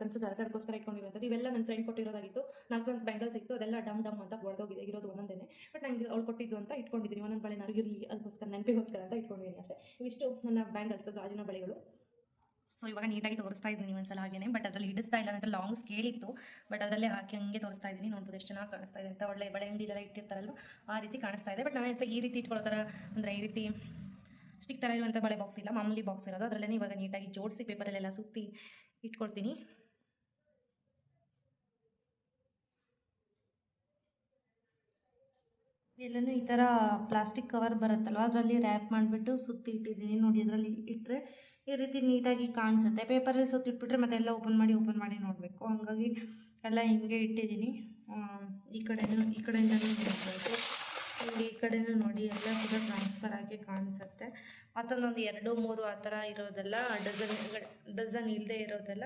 Speaker 2: ಕನ್ಫ್ಯೂಸ್ ಆಗುತ್ತೆ ಅದಕ್ಕೋಸ್ಕರ ಇಟ್ಕೊಂಡಿರುವಂಥದ್ದು. ಇವೆಲ್ಲ ನನ್ನ ಫ್ರೆಂಡ್ ಕೊಟ್ಟಿರೋದಾಗಿತ್ತು. ನಾಲ್ಕು ಒಂದು ಬ್ಯಾಂಗಲ್ಸ್ ಇತ್ತು ಅದೆಲ್ಲ ಡಮ್ ಡಮ್ ಅಂತ ಒಡೆದೋಗಿದೆ. ಇರೋದು ಒಂದೊಂದೇ ಬಟ್ ನಂಗೆ ಅವ್ಳು ಕೊಟ್ಟಿದ್ದು ಅಂತ ಇಟ್ಕೊಂಡಿದ್ದೀನಿ. ಒಂದೊಂದು ಬಳೆ ನನಗಿರಲಿ ಅದಕ್ಕೋಸ್ಕರ ನೆನಪಿಗೋಸ್ಕರ ಅಂತ ಇಟ್ಕೊಂಡಿದ್ದೀನಿ ಅಷ್ಟೇ. ಇವಿಷ್ಟು ನನ್ನ ಬ್ಯಾಂಗಲ್ಸ್ ಗಾಜಿನ ಬಳೆಗಳು. ಸೊ ಇವಾಗ ನೀಟಾಗಿ ತೋರಿಸ್ತಾ ಇದ್ದೀನಿ ಒಂದ್ಸಲ ಹಾಗೇನೆ. ಬಟ್ ಅದರಲ್ಲಿ ಹಿಡಿಸ್ತಾ ಇಲ್ಲ ಅಂದ್ರೆ ಲಾಂಗ್ ಸ್ಕೇಲ್ ಇತ್ತು ಬಟ್ ಅದರಲ್ಲಿ ಹಾಕಿ ಹಂಗೆ ತೋರಿಸ್ತಾ ಇದ್ದೀನಿ. ನೋಡ್ಬೋದು ಎಷ್ಟು ಚೆನ್ನಾಗಿ ಕಾಣಿಸ್ತಾ ಇದೆ ಅಂತ. ಒಳ್ಳೆ ಬಳೆ ಅಂಗಡಿಲೆಲ್ಲ ಇಟ್ಟಿರ್ತಾರಲ್ವ, ಆ ರೀತಿ ಕಾಣಿಸ್ತಾ ಇದೆ. ಬಟ್ ನಾನು ಈ ರೀತಿ ಇಟ್ಕೊಳ್ಳೋ ಥರ, ಅಂದರೆ ಈ ರೀತಿ ಸ್ಟಿಕ್ ಥರ ಇರುವಂಥ ಬಳೆ ಬಾಕ್ಸ್ ಇಲ್ಲ. ಮಾಮೂಲಿ ಬಾಕ್ಸ್ ಇರೋದು. ಅದರಲ್ಲೇ ಇವಾಗ ನೀಟಾಗಿ ಜೋಡಿಸಿ ಪೇಪರಲ್ಲೆಲ್ಲ ಸುತ್ತಿ ಇಟ್ಕೊಳ್ತೀನಿ.
Speaker 1: ಎಲ್ಲನೂ ಈ ಥರ ಪ್ಲಾಸ್ಟಿಕ್ ಕವರ್ ಬರುತ್ತಲ್ವ? ಅದರಲ್ಲಿ ರ್ಯಾಪ್ ಮಾಡಿಬಿಟ್ಟು ಸುತ್ತಿ ಇಟ್ಟಿದ್ದೀನಿ. ನೋಡಿ, ಅದರಲ್ಲಿ ಇಟ್ಟರೆ ಈ ರೀತಿ ನೀಟಾಗಿ ಕಾಣಿಸುತ್ತೆ. ಪೇಪರಲ್ಲಿ ಸುತ್ತಿಟ್ಬಿಟ್ರೆ ಮತ್ತೆ ಎಲ್ಲ ಓಪನ್ ಮಾಡಿ ಓಪನ್ ಮಾಡಿ ನೋಡಬೇಕು. ಹಂಗಾಗಿ ಎಲ್ಲ ಹಿಂಗೆ ಇಟ್ಟಿದ್ದೀನಿ. ಈ ಕಡೆನೂ, ಈ ಕಡೆಯಿಂದಲೂ ನೋಡ್ಬೋದು ಹಿಂಗೆ ಈ ಕಡೆನೂ ನೋಡಿ, ಎಲ್ಲ ಕೂಡ ಟ್ರಾನ್ಸ್ಫರ್ ಆಗಿ ಕಾಣಿಸುತ್ತೆ. ಮತ್ತೊಂದೊಂದು ಎರಡು, ಮೂರು ಆ ಥರ ಇರೋದೆಲ್ಲ ಡಜನ್ ಡಜನ್ ಇಲ್ಲದೆ ಇರೋದೆಲ್ಲ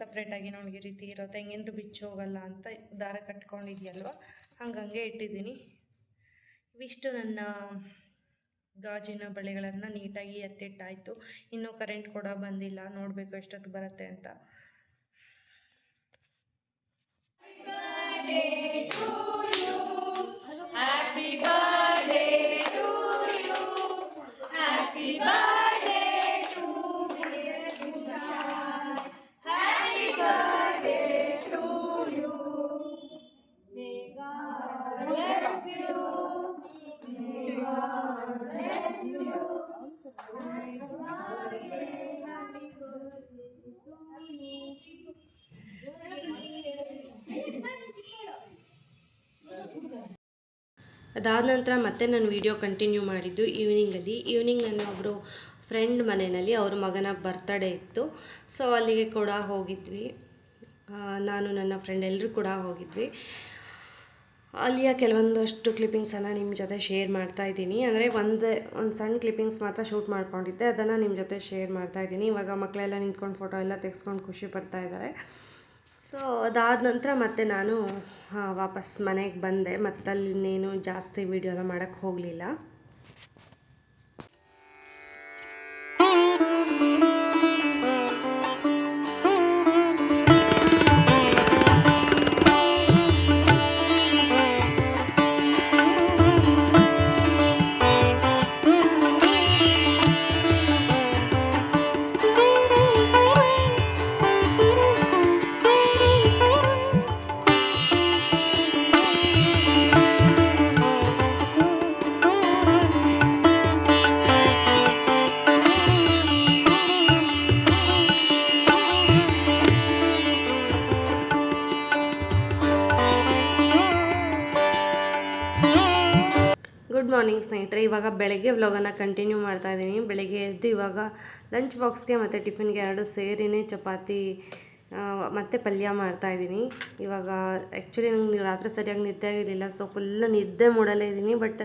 Speaker 1: ಸಪ್ರೇಟಾಗಿ ನೋಡಿ, ಈ ರೀತಿ ಇರುತ್ತೆ ಹೆಂಗೇನು ಬಿಚ್ಚು ಹೋಗಲ್ಲ ಅಂತ ದಾರ ಕಟ್ಕೊಂಡಿದ್ಯಲ್ವ? ಹಂಗಂಗೆ ಇಟ್ಟಿದ್ದೀನಿ. ಇವಿಷ್ಟು ನನ್ನ ಗಾಜಿನ ಬಳೆಗಳನ್ನು ನೀಟಾಗಿ ಎತ್ತಿಟ್ಟಾಯಿತು. ಇನ್ನೂ ಕರೆಂಟ್ ಕೂಡ ಬಂದಿಲ್ಲ. ನೋಡಬೇಕು ಎಷ್ಟೊತ್ತು ಬರುತ್ತೆ ಅಂತ.
Speaker 3: ಹ್ಯಾಪಿ ಅದಾದ ನಂತರ ಮತ್ತೆ ನಾನು ವಿಡಿಯೋ ಕಂಟಿನ್ಯೂ ಮಾಡಿದ್ದು ಈವ್ನಿಂಗಲ್ಲಿ ಈವ್ನಿಂಗ್ ನನ್ನ ಒಬ್ಬರು ಫ್ರೆಂಡ್ ಮನೆಯಲ್ಲಿ ಅವ್ರ ಮಗನ ಬರ್ತಡೇ ಇತ್ತು. ಸೊ ಅಲ್ಲಿಗೆ ಕೂಡ ಹೋಗಿದ್ವಿ. ನಾನು, ನನ್ನ ಫ್ರೆಂಡ್ ಎಲ್ಲರೂ ಕೂಡ ಹೋಗಿದ್ವಿ. ಅಲ್ಲಿಯ ಕೆಲವೊಂದಷ್ಟು ಕ್ಲಿಪ್ಪಿಂಗ್ಸನ್ನು ನಿಮ್ಮ ಜೊತೆ ಶೇರ್ ಮಾಡ್ತಾ ಇದ್ದೀನಿ. ಅಂದರೆ ಒಂದೇ, ಒಂದು ಸಣ್ಣ ಕ್ಲಿಪ್ಪಿಂಗ್ಸ್ ಮಾತ್ರ ಶೂಟ್ ಮಾಡ್ಕೊಂಡಿದ್ದೆ. ಅದನ್ನು ನಿಮ್ಮ ಜೊತೆ ಶೇರ್ ಮಾಡ್ತಾ ಇದ್ದೀನಿ. ಇವಾಗ ಮಕ್ಕಳೆಲ್ಲ ನಿಂತ್ಕೊಂಡು ಫೋಟೋ ಎಲ್ಲ ತೆಗೆಸ್ಕೊಂಡು ಖುಷಿ ಪಡ್ತಾ ಇದ್ದಾರೆ. ಸೊ ಅದಾದ ನಂತರ ಮತ್ತೆ ನಾನು ವಾಪಸ್ ಮನೆಗೆ ಬಂದೆ. ಮತ್ತಲ್ಲಿ ಇನ್ನೇನು ಜಾಸ್ತಿ ವೀಡಿಯೋನ ಮಾಡೋಕ್ಕೆ ಹೋಗಲಿಲ್ಲ. ಮಾರ್ನಿಂಗ್ ಸ್ನೇಹಿತರೆ, ಇವಾಗ ಬೆಳಗ್ಗೆ ವ್ಲಾಗನ್ನು ಕಂಟಿನ್ಯೂ ಮಾಡ್ತಾ ಇದ್ದೀನಿ. ಬೆಳಗ್ಗೆ ಎದ್ದು ಇವಾಗ ಲಂಚ್ ಬಾಕ್ಸ್ಗೆ ಮತ್ತು ಟಿಫಿನ್ಗೆ ಎರಡು ಸೇರಿನೇ ಚಪಾತಿ ಮತ್ತು ಪಲ್ಯ ಮಾಡ್ತಾ ಇದ್ದೀನಿ. ಇವಾಗ ಆ್ಯಕ್ಚುಲಿ ನಂಗೆ ರಾತ್ರಿ ಸರಿಯಾಗಿ ನಿದ್ದೆ ಆಗಿರಲಿಲ್ಲ ಸೊ ಫುಲ್ ನಿದ್ದೆ ಮೂಡಲೇ ಇದ್ದೀನಿ. ಬಟ್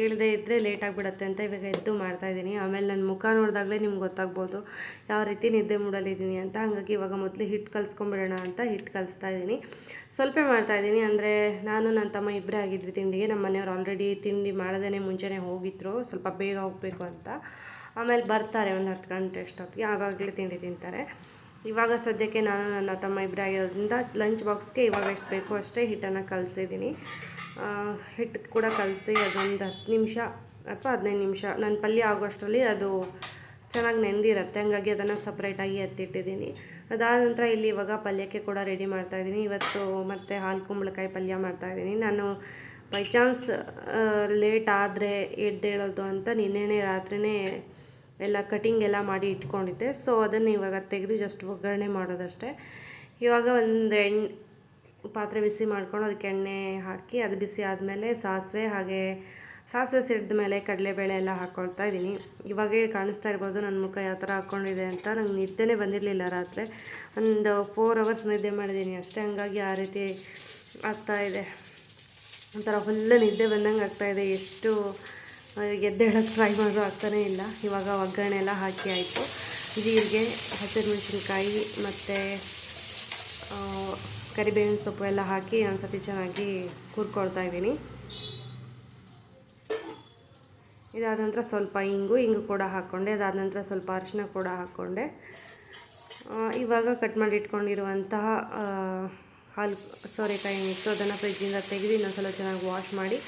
Speaker 3: ಇಳದೆ ಇದ್ದರೆ ಲೇಟ್ ಆಗಿಬಿಡತ್ತೆ ಅಂತ ಇವಾಗ ಎದ್ದು ಮಾಡ್ತಾಯಿದ್ದೀನಿ ಆಮೇಲೆ ನನ್ನ ಮುಖ ನೋಡಿದಾಗಲೇ ನಿಮ್ಗೆ ಗೊತ್ತಾಗ್ಬೋದು. ಯಾವ ರೀತಿ ನಿದ್ದೆ ಮೂಡಲಿದ್ದೀನಿ ಅಂತ. ಹಾಗಾಗಿ ಇವಾಗ ಮೊದಲು ಹಿಟ್ಟು ಕಲಿಸ್ಕೊಂಬಿಡೋಣ ಅಂತ ಹಿಟ್ಟು ಕಲಿಸ್ತಾ ಇದ್ದೀನಿ. ಸ್ವಲ್ಪ ಮಾಡ್ತಾಯಿದ್ದೀನಿ ಅಂದರೆ ನಾನು ನನ್ನ ತಮ್ಮ ಇಬ್ಬರೇ ಆಗಿದ್ವಿ ತಿಂಡಿಗೆ. ನಮ್ಮ ಮನೆಯವ್ರು ಆಲ್ರೆಡಿ ತಿಂಡಿ ಮಾಡದೇ ಮುಂಚೆನೇ ಹೋಗಿದ್ರು. ಸ್ವಲ್ಪ ಬೇಗ ಹೋಗಬೇಕು ಅಂತ. ಆಮೇಲೆ ಬರ್ತಾರೆ ಒಂದು ಹತ್ತು ಗಂಟೆ ಅಷ್ಟೊತ್ತಿಗೆ. ಆವಾಗಲೇ ತಿಂಡಿ ತಿಂತಾರೆ. ಇವಾಗ ಸದ್ಯಕ್ಕೆ ನಾನು ನನ್ನ ತಮ್ಮ ಇಬ್ಬರಾಗಿರೋದ್ರಿಂದ ಲಂಚ್ ಬಾಕ್ಸ್ಗೆ ಇವಾಗ ಎಷ್ಟು ಬೇಕೋ ಅಷ್ಟೇ ಹಿಟ್ಟನ್ನು ಕಲಿಸಿದ್ದೀನಿ. ಹಿಟ್ಟು ಕೂಡ ಕಲಸಿ ಅದೊಂದು ಹತ್ತು ನಿಮಿಷ ಅಥವಾ ಹದಿನೈದು ನಿಮಿಷ. ನನ್ನ ಪಲ್ಯ ಆಗೋಷ್ಟರಲ್ಲಿ ಅದು ಚೆನ್ನಾಗಿ ನೆಂದಿರುತ್ತೆ, ಹಂಗಾಗಿ ಅದನ್ನು ಸಪ್ರೇಟಾಗಿ ಎತ್ತಿಟ್ಟಿದ್ದೀನಿ. ಅದಾದ ನಂತರ ಇಲ್ಲಿ ಇವಾಗ ಪಲ್ಯಕ್ಕೆ ಕೂಡ ರೆಡಿ ಮಾಡ್ತಾಯಿದ್ದೀನಿ ಇವತ್ತು ಮತ್ತು ಹಾಲು ಕುಂಬಳಕಾಯಿ ಪಲ್ಯ ಮಾಡ್ತಾಯಿದ್ದೀನಿ ನಾನು ಬೈ ಚಾನ್ಸ್ ಲೇಟ್ ಆದರೆ ಎದ್ದೇಳೋದು ಅಂತ ನಿನ್ನೆನೇ ರಾತ್ರಿನೇ ಎಲ್ಲ ಕಟಿಂಗ್ ಎಲ್ಲ ಮಾಡಿ ಇಟ್ಕೊಂಡಿದ್ದೆ. ಸೊ ಅದನ್ನು ಇವಾಗ ತೆಗೆದು ಜಸ್ಟ್ ಒಗ್ಗರಣೆ ಮಾಡೋದಷ್ಟೇ. ಇವಾಗ ಒಂದು ಎಣ್ಣೆ ಪಾತ್ರೆ ಬಿಸಿ ಮಾಡ್ಕೊಂಡು ಅದಕ್ಕೆ ಎಣ್ಣೆ ಹಾಕಿ ಅದು ಬಿಸಿ ಆದಮೇಲೆ ಸಾಸಿವೆ ಹಾಗೆ ಸಾಸಿವೆ ಸಿಡಿದ ಮೇಲೆ ಕಡಲೆಬೇಳೆ ಎಲ್ಲ ಹಾಕ್ಕೊಳ್ತಾ ಇದ್ದೀನಿ. ಇವಾಗೇ ಕಾಣಿಸ್ತಾ ಇರ್ಬೋದು ನನ್ನ ಮುಖ ಯಾವ ಥರ ಹಾಕ್ಕೊಂಡಿದೆ ಅಂತ. ನಂಗೆ ನಿದ್ದೆನೇ ಬಂದಿರಲಿಲ್ಲ ರಾತ್ರಿ. ಒಂದು ಫೋರ್ ಅವರ್ಸ್ ನಿದ್ದೆ ಮಾಡಿದ್ದೀನಿ ಅಷ್ಟೇ. ಹಂಗಾಗಿ ಆ ರೀತಿ ಆಗ್ತಾ ಇದೆ. ಒಂಥರ ಫುಲ್ಲು ನಿದ್ದೆ ಬಂದಂಗೆ ಆಗ್ತಾಯಿದೆ ಎಷ್ಟು ಎದ್ದೇಳಕ್ಕೆ ಟ್ರೈ ಮಾಡೋ ಆಗ್ತಾನೇ ಇಲ್ಲ. ಇವಾಗ ಒಗ್ಗರಣೆ ಎಲ್ಲ ಹಾಕಿ ಆಯಿತು. ಜೀರಿಗೆ ಹಸಿರುಮೆಣಸಿನ್ಕಾಯಿ ಮತ್ತು ಕರಿಬೇವಿನ ಸೊಪ್ಪು ಎಲ್ಲ ಹಾಕಿ ಒಂದು ಸತಿ ಚೆನ್ನಾಗಿ ಕುರ್ಕೊಳ್ತಾ ಇದ್ದೀನಿ. ಇದಾದ ನಂತರ ಸ್ವಲ್ಪ ಇಂಗು ಇಂಗು ಕೂಡ ಹಾಕ್ಕೊಂಡೆ ಅದಾದ ನಂತರ ಸ್ವಲ್ಪ ಅರಿಶಿನ ಕೂಡ ಹಾಕ್ಕೊಂಡೆ ಇವಾಗ ಕಟ್ ಮಾಡಿ ಇಟ್ಕೊಂಡಿರುವಂತಹ ಹಾಲು, ಸೋರೆಕಾಯಿ ಏನಿತ್ತು ಅದನ್ನು ಫ್ರಿಜ್ಜಿಂದ ತೆಗೆದು ಇನ್ನೊಂದ್ಸಲ ಚೆನ್ನಾಗಿ ವಾಶ್ ಮಾಡಿ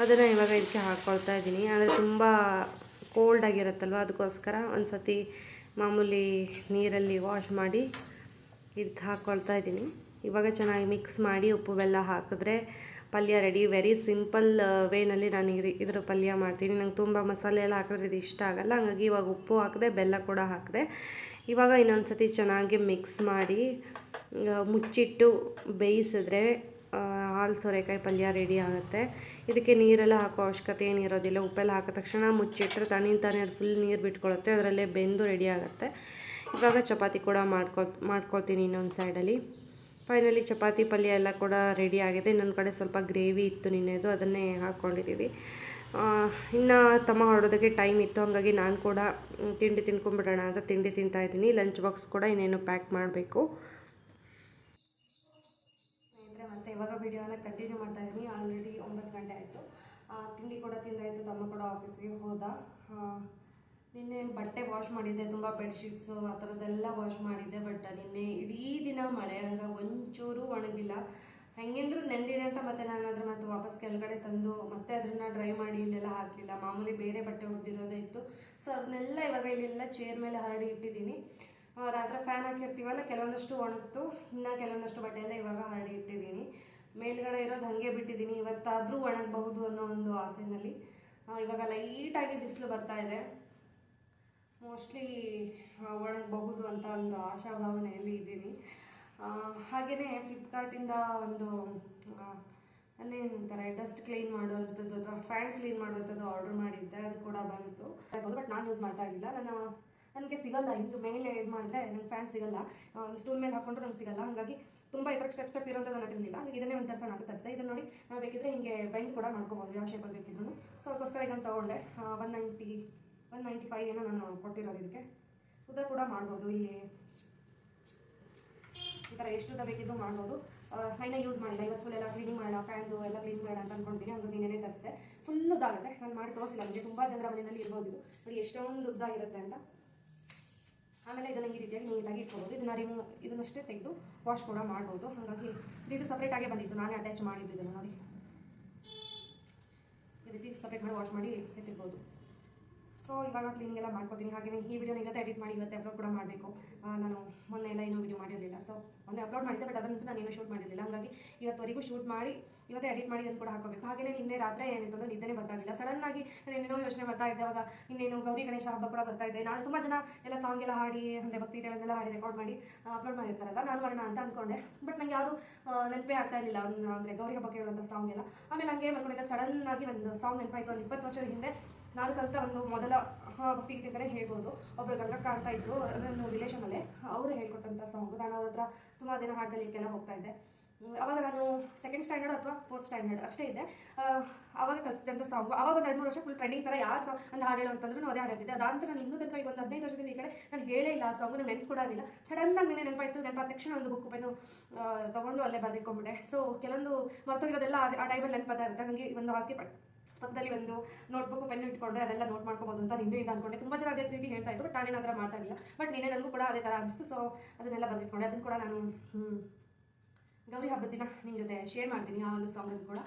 Speaker 3: ಅದನ್ನು ಇವಾಗ ಇದಕ್ಕೆ ಹಾಕ್ಕೊಳ್ತಾ ಇದ್ದೀನಿ. ಅಂದರೆ ತುಂಬ ಕೋಲ್ಡ್ ಆಗಿರುತ್ತಲ್ವ? ಅದಕ್ಕೋಸ್ಕರ ಒಂದು ಸತಿ ಮಾಮೂಲಿ ನೀರಲ್ಲಿ ವಾಶ್ ಮಾಡಿ ಇದಕ್ಕೆ ಹಾಕ್ಕೊಳ್ತಾ ಇದ್ದೀನಿ. ಇವಾಗ ಚೆನ್ನಾಗಿ ಮಿಕ್ಸ್ ಮಾಡಿ ಉಪ್ಪು ಬೆಲ್ಲ ಹಾಕಿದ್ರೆ ಪಲ್ಯ ರೆಡಿ ವೆರಿ ಸಿಂಪಲ್ ವೇನಲ್ಲಿ ನಾನು ಇದು ಇದ್ರ ಪಲ್ಯ ಮಾಡ್ತೀನಿ. ನಂಗೆ ತುಂಬ ಮಸಾಲೆ ಎಲ್ಲ ಹಾಕಿದ್ರೆ ಇದು ಇಷ್ಟ ಆಗಲ್ಲ. ಹಾಗಾಗಿ ಇವಾಗ ಉಪ್ಪು ಹಾಕಿದೆ ಬೆಲ್ಲ ಕೂಡ ಹಾಕಿದೆ. ಇವಾಗ ಇನ್ನೊಂದು ಸತಿ ಚೆನ್ನಾಗಿ ಮಿಕ್ಸ್ ಮಾಡಿ ಮುಚ್ಚಿಟ್ಟು ಬೇಯಿಸಿದ್ರೆ ಆ, ಹಾಲು ಸೋರೆಕಾಯಿ ಪಲ್ಯ ರೆಡಿ ಆಗುತ್ತೆ. ಇದಕ್ಕೆ ನೀರೆಲ್ಲ ಹಾಕೋ ಅವಶ್ಯಕತೆ ಏನಿರೋದಿಲ್ಲ. ಉಪ್ಪೆಲ್ಲ ಹಾಕಿದ ತಕ್ಷಣ ಮುಚ್ಚಿಟ್ಟರೆ ತಣ್ಣಿನ ತಾನೇ ಅದು ಫುಲ್ ನೀರು ಬಿಟ್ಕೊಳ್ಳುತ್ತೆ ಅದರಲ್ಲೇ ಬೆಂದು ರೆಡಿ ಆಗುತ್ತೆ. ಇವಾಗ ಚಪಾತಿ ಕೂಡ ಮಾಡ್ಕೊ ಮಾಡ್ಕೊಳ್ತೀನಿ ಇನ್ನೊಂದು ಸೈಡಲ್ಲಿ ಫೈನಲಿ ಚಪಾತಿ ಪಲ್ಯ ಎಲ್ಲ ಕೂಡ ರೆಡಿ ಆಗಿದೆ. ನನ್ನ ಕಡೆ ಸ್ವಲ್ಪ ಗ್ರೇವಿ ಇತ್ತು ನಿನ್ನೆದು, ಅದನ್ನೇ ಹಾಕ್ಕೊಂಡಿದ್ದೀವಿ ಇನ್ನು ತಮ್ಮ ಹೊರಡೋದಕ್ಕೆ ಟೈಮ್ ಇತ್ತು. ಹಾಗಾಗಿ ನಾನು ಕೂಡ ತಿಂಡಿ ತಿನ್ಕೊಂಬಿಡೋಣ ಅಂತ ತಿಂಡಿ ತಿಂತಾಯಿದ್ದೀನಿ ಲಂಚ್ ಬಾಕ್ಸ್ ಕೂಡ ಇನ್ನೇನು ಪ್ಯಾಕ್ ಮಾಡಬೇಕು. ಇವಾಗ ವಿಡಿಯೋನ ಕಂಟಿನ್ಯೂ ಮಾಡ್ತಾ ಇದ್ದೀನಿ ಆಲ್ರೆಡಿ ಒಂಬತ್ತು ಗಂಟೆ ಆಯಿತು. ತಿಂಡಿ ಕೂಡ ತಿಂದಾಯಿತು, ತಮ್ಮ ಕೂಡ ಆಫೀಸ್ಗೆ ಹೋದ. ನಿನ್ನೆ ಬಟ್ಟೆ ವಾಶ್ ಮಾಡಿದ್ದೆ, ತುಂಬ ಬೆಡ್ಶೀಟ್ಸು ಆ ಥರದ್ದೆಲ್ಲ ವಾಶ್ ಮಾಡಿದ್ದೆ ಬಟ್ ನಿನ್ನೆ ಇಡೀ ದಿನ ಮಳೆ ಹಂಗಾಗಿ ಒಂಚೂರು ಒಣಗಿಲ್ಲ. ಹೆಂಗೆಂದ್ರೂ ನೆಂದಿದೆ ಅಂತ ಮತ್ತೆ ನಾನು ಅದ್ರ ಮತ್ತೆ ವಾಪಸ್ ಕೆಳಗಡೆ ತಂದು ಮತ್ತೆ ಅದನ್ನ ಡ್ರೈ ಮಾಡಿ ಇಲ್ಲೆಲ್ಲ ಹಾಕಲಿಲ್ಲ. ಮಾಮೂಲಿ ಬೇರೆ ಬಟ್ಟೆ ಹೊಡೆದಿರೋದೇ ಇತ್ತು. ಸೊ ಅದನ್ನೆಲ್ಲ ಇವಾಗ ಇಲ್ಲೆಲ್ಲ ಚೇರ್ ಮೇಲೆ ಹರಡಿ ಇಟ್ಟಿದ್ದೀನಿ. ರಾತ್ರಿ ಫ್ಯಾನ್ ಹಾಕಿರ್ತೀವಲ್ಲ, ಕೆಲವೊಂದಷ್ಟು ಒಣಗ್ತು. ಇನ್ನು ಕೆಲವೊಂದಷ್ಟು ಬಟ್ಟೆ ಎಲ್ಲ ಇವಾಗ ಹರಡಿ ಇಟ್ಟಿದ್ದೀನಿ. ಮೇಲ್ಗಡೆ ಇರೋದು ಹಾಗೆ ಬಿಟ್ಟಿದ್ದೀನಿ, ಇವತ್ತಾದರೂ ಒಣಗಬಹುದು ಅನ್ನೋ ಒಂದು ಆಸೆನಲ್ಲಿ.
Speaker 2: ಇವಾಗ ಲೈಟಾಗಿ ಬಿಸಿಲು ಬರ್ತಾ ಇದೆ. ಮೋಸ್ಟ್ಲಿ ಒಣಗಬಹುದು ಅಂತ ಒಂದು ಆಶಾಭಾವನೆಯಲ್ಲಿ ಇದ್ದೀನಿ. ಹಾಗೆಯೇ ಫ್ಲಿಪ್ಕಾರ್ಟಿಂದ ಒಂದು ಅನ್ನೇನಂತಾರೆ ಡಸ್ಟ್ ಕ್ಲೀನ್ ಮಾಡುವಂಥದ್ದು ಅಥವಾ ಫ್ಯಾನ್ ಕ್ಲೀನ್ ಮಾಡುವಂಥದ್ದು ಆರ್ಡರ್ ಮಾಡಿದ್ದೆ, ಅದು ಕೂಡ ಬಂತು. ಬಟ್ ನಾನು ಯೂಸ್ ಮಾಡ್ತಾ ಇರಲಿಲ್ಲ. ನಾನು ನನಗೆ ಸಿಗಲ್ಲ. ಇದು ಮೇಲೆ ಇದು ಮಾಡಿದ್ರೆ ನಂಗೆ ಫ್ಯಾನ್ ಸಿಗಲ್ಲ. ಸ್ಟೂಲ್ ಮೇಲೆ ಹಾಕೊಂಡ್ರೆ ನಂಗೆ ಸಿಗಲ್ಲ. ಹಾಗಾಗಿ ತುಂಬ ಇತರ ಸ್ಟೆಪ್ ಸ್ಟೆಪ್ ಇರೋಂಥದ್ದು ತಿಳಿಲಿಲ್ಲ ಇದನ್ನೇ ಒಂದು ತರ್ಸೋಣ ಅಂತ ತರಿಸಿದೆ ಇದನ್ನು ನೋಡಿ ನಾವು ಬೇಕಿದ್ರೆ ಹಿಂಗೆ ಬೆಂಡ್ ಕೂಡ ಮಾಡ್ಕೋಬೋದು, ಯಾವ ಶೇಪಲ್ಲಿ ಬೇಕಿದ್ರು ಸೊ ಅದಕ್ಕೋಸ್ಕರ ಇದನ್ನು ತೊಗೊಂಡೆ. One ninety one ninety five ಏನೋ ನಾನು ಕೊಟ್ಟಿರೋದು ಇದಕ್ಕೆ. ಉದ್ದ ಕೂಡ ಮಾಡ್ಬೋದು ಇಲ್ಲಿ. ಈ ಥರ ಎಷ್ಟು ಉದ್ದ ಬೇಕಿದ್ದು ಮಾಡ್ಬೋದು. ಫೈನ ಯೂಸ್ ಮಾಡಿಲ್ಲ. ಇವತ್ತು ಫುಲ್ ಎಲ್ಲ ಕ್ಲೀನಿಂಗ್ ಮಾಡೋಣ ಫ್ಯಾನ್ದು ಎಲ್ಲ ಕ್ಲೀನ್ ಮಾಡೋಣ ಅಂತ ಅನ್ಕೊಂಡಿದ್ದೀನಿ ಹಂಗಾಗಿ ನೀನೇ ತರಿಸಿದೆ. ಫುಲ್ ಉದ್ದಾಗುತ್ತೆ. ನಾನು ಮಾಡಿ ತೋರಿಸಿಲ್ಲ ನನಗೆ ತುಂಬ ಜನರ ಮನೆಯಲ್ಲಿ ಇರ್ಬೋದು ನೋಡಿ, ಎಷ್ಟೊಂದು ಉದ್ದ ಇರುತ್ತೆ ಅಂತ. ಆಮೇಲೆ ಇದನ್ನು ಈ ರೀತಿಯಾಗಿ ನೀಟಾಗಿ ಇಟ್ಕೊಬೋದು. ಇದನ್ನು ರಿಮೂವ್ ಇದನ್ನಷ್ಟೇ ತೆಗೆದು ವಾಶ್ ಕೂಡ ಮಾಡ್ಬೋದು. ಹಾಗಾಗಿ ಇದು ಸಪ್ರೇಟಾಗೇ ಬಂದಿತ್ತು. ನಾನೇ ಅಟ್ಯಾಚ್ ಮಾಡಿದ್ದು ಇದನ್ನು ನೋಡಿ. ಈ ರೀತಿ ಸಪ್ರೇಟ್ ಮಾಡಿ ವಾಶ್ ಮಾಡಿ ಎತ್ತಿರ್ಬೋದು ಸೊ ಇವಾಗ ಕ್ಲೀನಿಂಗ್ ಎಲ್ಲ ಮಾಡ್ಕೊತೀನಿ. ಹಾಗೆಯೇ ಈ ವಿಡಿಯೋನ ಇವತ್ತು ಎಡಿಟ್ ಮಾಡಿ ಇವತ್ತು ಅಪ್ಲೋಡ್ ಕೂಡ ಮಾಡಬೇಕು. ನಾನು ಮೊನ್ನೆ ಎಲ್ಲ ಏನೂ ವಿಡಿಯೋ ಮಾಡಿರಲಿಲ್ಲ. ಸೊ ಮೊನ್ನೆ ಅಪ್ಲೋಡ್ ಮಾಡಿದ್ದೆ ಬಟ್ ಅದನ್ನು ನಾನು ಏನೂ ಶೂಟ್ ಮಾಡಿರಲಿಲ್ಲ. ಹಾಗಾಗಿ ಇವತ್ತುವರೆಗೂ ಶೂಟ್ ಮಾಡಿ, ಇವತ್ತೇ ಎಡಿಟ್ ಮಾಡಿ ಅದನ್ನು ಕೂಡ ಹಾಕೋಬೇಕು ಹಾಗೆಯೇ ನಿನ್ನೆ ರಾತ್ರಿ ಏನಿತ್ತು ಅಂದರೆ ನಿದ್ದೆನೇ ಬರ್ತಾಯಿಲ್ಲ ಆಗಿ ನಾನು ಏನೇನೋ ಯೋಚನೆ ಬರ್ತಾ ಇದ್ದೆ. ಅವಾಗ ಇನ್ನೇನು ಗೌರಿ ಗಣೇಶ ಹಬ್ಬ ಕೂಡ ಬರ್ತಾ ಇದೆ. ನಾನು ತುಂಬ ಜನ ಎಲ್ಲ ಸಾಂಗ್ ಎಲ್ಲ ಹಾಡಿ, ಅಂದರೆ ಭಕ್ತಿಗಳನ್ನೆಲ್ಲ ಹಾಡಿ ರೆಕಾರ್ಡ್ ಮಾಡಿ ಅಪ್ಲೋಡ್ ಮಾಡಿರ್ತಾರಲ್ಲ ನಾನು ಮಾಡೋಣ ಅಂತ ಅಂದ್ಕೊಂಡೆ ಬಟ್ ನನಗೆ ಯಾವುದು ನೆನಪೇ ಆಗ್ತಾ ಇರಲಿಲ್ಲ. ಅಂದರೆ ಗೌರಿ ಹಬ್ಬಕ್ಕೆ ಹೇಳುವಂಥ ಸಾಂಗ್ ಎಲ್ಲ. ಆಮೇಲೆ ಹಂಗೆ ಮಲ್ಕೊಂಡಿದ್ದೆ ಆಗಿ ಒಂದು ಸಾಂಗ್ ನೆನಪಾಯಿತು. ಒಂದು ಇಪ್ಪತ್ತು ವರ್ಷದ ಹಿಂದೆ ನಾನು ಕಲಿತ ಒಂದು ಮೊದಲ ಭಕ್ತಿಗೀತೆ ಅಂತಲೇ ಹೇಳ್ಬೋದು. ಒಬ್ಬರು ಗಂಗಾ ಕಾಣ್ತಾ ಇದ್ರು ನನ್ನ ರಿಲೇಷನಲ್ಲೇ ಅವರು ಹೇಳ್ಕೊಟ್ಟಂಥ ಸಾಂಗು ನಾನು ಅವ್ರ ಹತ್ರ ತುಂಬ ದಿನ ಹಾಡಲಿಕ್ಕೆಲ್ಲ ಹೋಗ್ತಾ ಇದ್ದೆ. ಅವಾಗ ನಾನು ಸೆಕೆಂಡ್ ಸ್ಟ್ಯಾಂಡರ್ಡ್ ಅಥವಾ ಫೋರ್ತ್ ಸ್ಟ್ಯಾಂಡರ್ಡ್ ಅಷ್ಟೇ ಇದೆ ಅವಾಗ ಕಲಿತಂಥ ಸಾಂಗ್ ಅವಾಗ ಒಂದು ಎರಡು ಮೂರು ವರ್ಷ ಫುಲ್ ಟ್ರೆಂಡಿಂಗ್ ಥರ ಯಾವ ಸಾಂಗ್ ಅಂತ ಹಾಡು ಅಂತಂದ್ರೆ ಅದೇ ಹಾಡಿದ್ದೆ ನಾನು ಇನ್ನೂ ತನಕ ಈಗ ಒಂದು ಹದಿನೈದು ವರ್ಷದಿಂದ ಈ ಕಡೆ ನಾನು ಹೇಳೇ ಇಲ್ಲ, ಆ ಸಾಂಗು ನಾನು ನೆನಪು ಕೂಡ ಆಗಿಲ್ಲ. ಸಡನ್ನಾಗಿ ನೆನೆ ನೆನಪಾಯ್ತು ನೆನಪಾದ ತಕ್ಷಣ ಒಂದು ಬುಕ್ ಪೆನ್ನು ತೊಗೊಂಡು ಅಲ್ಲೇ ಬರೆದಿಟ್ಕೊಂಡ್ಬಿಟ್ಟೆ. ಸೊ ಕೆಲವೊಂದು ಮರ್ತೋಗಿರೋದೆಲ್ಲ ಆ- ಟೈಮಲ್ಲಿ ನೆನಪಾದ ಇರುತ್ತೆ. ನನಗೆ ಒಂದು ಹಾಸಿಗೆ ಪಕ್ಕದಲ್ಲಿ ಒಂದು ನೋಟ್ಬುಕ್ ಪೆನ್ ಇಟ್ಕೊಂಡ್ರೆ ಅದೆಲ್ಲ ನೋಟ್ ಮಾಡ್ಕೋಬೋದು ಅಂತ ನಿನ್ನೆ ಅನ್ಕೊಂಡೆ. ತುಂಬ ಜನ ಅದೇ ರೀತಿ ಹೇಳ್ತಾ ಇದ್ರು ಬಟ್ ನಾನೇನು ಮಾತಾಡಿಲ್ಲ ಇಲ್ಲ ಬಟ್ ನಿನ್ನೆ ನನಗೂ ಕೂಡ ಅದೇ ಥರ ಅನಿಸ್ತು ಸೊ ಅದನ್ನೆಲ್ಲ ಬರೆದಿಟ್ಕೊಂಡೆ. ಅದನ್ನು ಕೂಡ ನಾನು ಗೌರಿ ಹಬ್ಬದ ದಿನ ನಿಮ್ಮ ಜೊತೆ ಶೇರ್ ಮಾಡ್ತೀನಿ ಆ ಒಂದು ಸಾಂಗನ್ನು ಕೂಡ.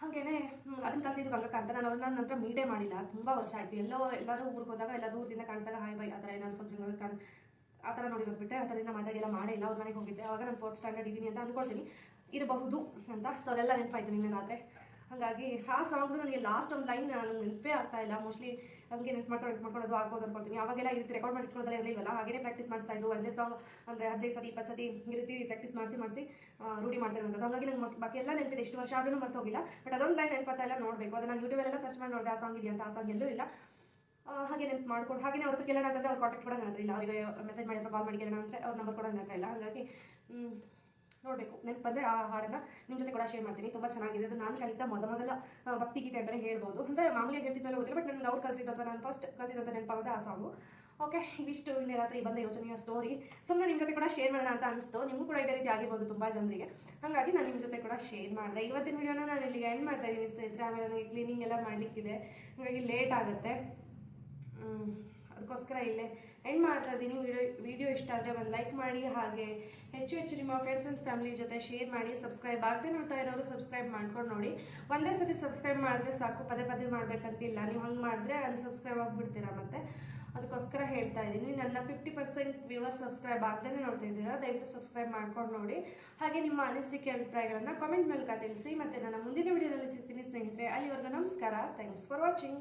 Speaker 2: ಹಾಗೇನೆ ಅದನ್ನ ಕಲಿಸಿದ್ದು ಗಂಗಕ್ಕ ಅಂತ. ನಾನು ಅವ್ರನ್ನ ನಂತರ ಮೀಟೇ ಮಾಡಿಲ್ಲ. ತುಂಬ ವರ್ಷ ಆಯಿತು. ಎಲ್ಲೋ, ಎಲ್ಲರೂ ಊರಿಗೆ ಹೋದಾಗ, ಎಲ್ಲ ದೂರದಿಂದ ಕಾಣಿಸಿದಾಗ ಹಾಯ್ ಬೈ ಆ ಥರ ಏನಾದ್ರು ಫಂಕ್ಷನ್ ಕಾಣ್, ಆ ಥರ ನೋಡಿರೋದು ಆ ಥರದಿಂದ ಮಾತಾಡಿ ಎಲ್ಲ ಮಾಡೇ ಇಲ್ಲ. ಅವ್ರ ಮನೆಗೆ ಹೋಗಿದ್ದೆ. ಅವಾಗ ನಾನು ಫೋರ್ತ್ ಸ್ಟ್ಯಾಂಡರ್ಡ್ ಇದ್ದೀನಿ ಅಂತ ಅಂದ್ಕೊಳ್ತೀನಿ ಇರಬಹುದು ಅಂತ. ಸೊ ಅದೆಲ್ಲ ನೆನಪಾಯ್ತು ನಿನ್ನೆ ರಾತ್ರಿ ಹಾಗಾಗಿ ಆ ಸಾಂಗ್ಸ್ ನನಗೆ ಲಾಸ್ಟ್ ಒಂದು ಲೈನ್ ನನಗೆ ನೆನಪೇ ಆಗ್ತಾ ಇಲ್ಲ. ಮೋಸ್ಟ್ಲಿ ಹಂಗೆ ನೆನ್ಪು ಮಾಡ್ಕೊಂಡು ನೆನ್ಪು ಮಾಡ್ಕೊಂಡು ಆಗ್ಬೋದು ಅನ್ಕೊಳ್ತೀನಿ. ಅವಾಗೆಲ್ಲ ಈ ರೀತಿ ರೆಕಾರ್ಡ್ ಮಾಡಿ ಇಟ್ಕೊಳ್ಳೋದೆಲ್ಲ ಇರಲಿಲ್ಲ ಹಾಗೇ ಪ್ರಾಕ್ಟೀಸ್ ಮಾಡಿಸ್ತಾ ಇದ್ರು. ಒಂದೇ ಸಾಂಗ್ ಅಂದರೆ ಹದಿನೈದು ಸತಿ ಇಪ್ಪತ್ತು ಸತಿ ಈ ರೀತಿ ಪ್ರಾಕ್ಟೀಸ್ ಮಾಡಿಸಿ ಮಾಡಿಸಿ ರೂಢಿ ಮಾಡ್ಸಿರೋಂಥದ್ದು ಹಾಗಾಗಿ ನಂಗೆ ಬಾಕಿ ಎಲ್ಲ ನೆನಪಿದೆ. ಎಷ್ಟು ವರ್ಷ ಆದ್ರೂ ಮರ್ತು ಹೋಗಿಲ್ಲ. ಬಟ್ ಅದೊಂದು ಲೈನ್ ನೆನಪಾಗ್ತಾ ಇಲ್ಲ ನೋಡಬೇಕು. ಅದನ್ನು ನಾನು ಯೂಟ್ಯೂಬಲ್ಲೆಲ್ಲ ಸರ್ಚ್ ಮಾಡಿ ನೋಡಿದೆ, ಆ ಸಾಂಗ್ ಇದೆಯಂತ ಆ ಸಾಂಗ್ ಎಲ್ಲೂ ಇಲ್ಲ. ಹಾಗೆ ನೆನ್ಪು ಮಾಡ್ಕೊಂಡು ಹಾಗೆ ಅವ್ರ ಕೇಳೋಣ ಅಂತಂದರೆ ಅವ್ರು ಕಾಂಟ್ಯಾಕ್ಟ್ ಕೂಡ ನನ್ನ ಇಲ್ಲ, ಅವರಿಗೆ ಮೆಸೇಜ್ ಮಾಡಿ ಅಥವಾ ಕಾಲ್ ಮಾಡಿ ಕೇಳೋಣ ಅಂದರೆ ಅವ್ರ ನಂಬರ್ ಕೂಡ ನನ್ನ ಇಲ್ಲ. ಹಾಗಾಗಿ ನೋಡಬೇಕು. ನೆನಪು ಬಂದರೆ ಆ ಹಾಡನ್ನು ನಿಮ್ಮ ಜೊತೆ ಕೂಡ ಶೇರ್ ಮಾಡ್ತೀನಿ. ತುಂಬ ಚೆನ್ನಾಗಿದೆ. ಅದು ನಾನು ಕಲಿತ ಮೊದ ಮೊದಲ ಭಕ್ತಿಗೀತೆ ಅಂತಲೇ ಹೇಳ್ಬೋದು. ಅಂದರೆ ಮಾಮೂಲಿಯಾಗಿ ಹೇಳ್ತಿದ್ದಲ್ಲ ಗೊತ್ತಿಲ್ಲ ಬಟ್ ನನಗೆ ಅವ್ರು ಕಲಿಸಿದ್ದು ಅಥವಾ ನಾನು ಫಸ್ಟ್ ಕಲಿಸಿದಂತ ನೆನಪಾಗೋದು ಆ ಸಾಂಗು ಓಕೆ ಇವಿಷ್ಟು ನಿನ್ನೆ ರಾತ್ರಿ ಬಂದ ಯೋಚನೆಯ ಸ್ಟೋರಿ ಸುಮ್ಮನೆ ನಿಮ್ಮ ಜೊತೆ ಕೂಡ ಶೇರ್ ಮಾಡೋಣ ಅಂತ ಅನಿಸ್ತು. ನಿಮಗೂ ಕೂಡ ಇದೇ ರೀತಿ ಆಗಿರ್ಬೋದು ತುಂಬ ಜನರಿಗೆ. ಹಾಗಾಗಿ ನಾನು ನಿಮ್ಮ ಜೊತೆ ಕೂಡ ಶೇರ್ ಮಾಡಿದೆ. ಇವತ್ತಿನ ವಿಡಿಯೋನ ನಾನು ಇಲ್ಲಿಗೆ ಎಂಡ್ ಮಾಡ್ತಾ ಇದ್ದೀನಿ ಸ್ನೇಹಿತರೆ. ಆಮೇಲೆ ನನಗೆ ಕ್ಲೀನಿಂಗ್ ಎಲ್ಲ ಮಾಡಲಿಕ್ಕಿದೆ. ಹಾಗಾಗಿ ಲೇಟ್ ಆಗುತ್ತೆ. ಅದಕ್ಕೋಸ್ಕರ ಇಲ್ಲೇ ಎಂಡ್ ಮಾಡ್ತಾ ಇದ್ದೀನಿ. ವಿಡಿಯೋ ವಿಡಿಯೋ ಇಷ್ಟ ಆದರೆ ಒಂದು ಲೈಕ್ ಮಾಡಿ ಹಾಗೆ ಹೆಚ್ಚು ಹೆಚ್ಚು ನಿಮ್ಮ ಫ್ರೆಂಡ್ಸ್ ಆ್ಯಂಡ್ ಫ್ಯಾಮಿಲಿ ಜೊತೆ ಶೇರ್ ಮಾಡಿ ಸಬ್ಸ್ಕ್ರೈಬ್ ಆಗದೆ ನೋಡ್ತಾ ಇರೋರು ಸಬ್ಸ್ಕ್ರೈಬ್ ಮಾಡ್ಕೊಂಡು ನೋಡಿ. ಒಂದೇ ಸತಿ ಸಬ್ಸ್ಕ್ರೈಬ್ ಮಾಡಿದ್ರೆ ಸಾಕು. ಪದೇ ಪದೇ ಮಾಡಬೇಕಂತಿಲ್ಲ. ನೀವು ಹಂಗೆ ಮಾಡಿದ್ರೆ ಅಲ್ಲಿ ಅನ್ಸಬ್ಸ್ಕ್ರೈಬ್ ಆಗಿಬಿಡ್ತೀರಾ ಮತ್ತೆ? ಅದಕ್ಕೋಸ್ಕರ ಹೇಳ್ತಾ ಇದ್ದೀನಿ. ನನ್ನ ಫಿಫ್ಟಿ ಪರ್ಸೆಂಟ್ ವ್ಯೂವರ್ ಸಬ್ಸ್ಕ್ರೈಬ್ ಆಗದೇ ನೋಡ್ತಾ ಇದ್ದೀರಾ, ದಯವಿಟ್ಟು ಸಬ್ಸ್ಕ್ರೈಬ್ ಮಾಡ್ಕೊಂಡು ನೋಡಿ. ಹಾಗೆ ನಿಮ್ಮ ಅನಿಸಿಕೆ ಅಭಿಪ್ರಾಯಗಳನ್ನು ಕಾಮೆಂಟ್ ಮೂಲಕ ತಿಳಿಸಿ. ಮತ್ತು ನನ್ನ ಮುಂದಿನ ವಿಡಿಯೋದಲ್ಲಿ ಸಿಗ್ತೀನಿ ಸ್ನೇಹಿತರೆ. ಅಲ್ಲಿವರೆಗೂ ನಮಸ್ಕಾರ. Thanks for watching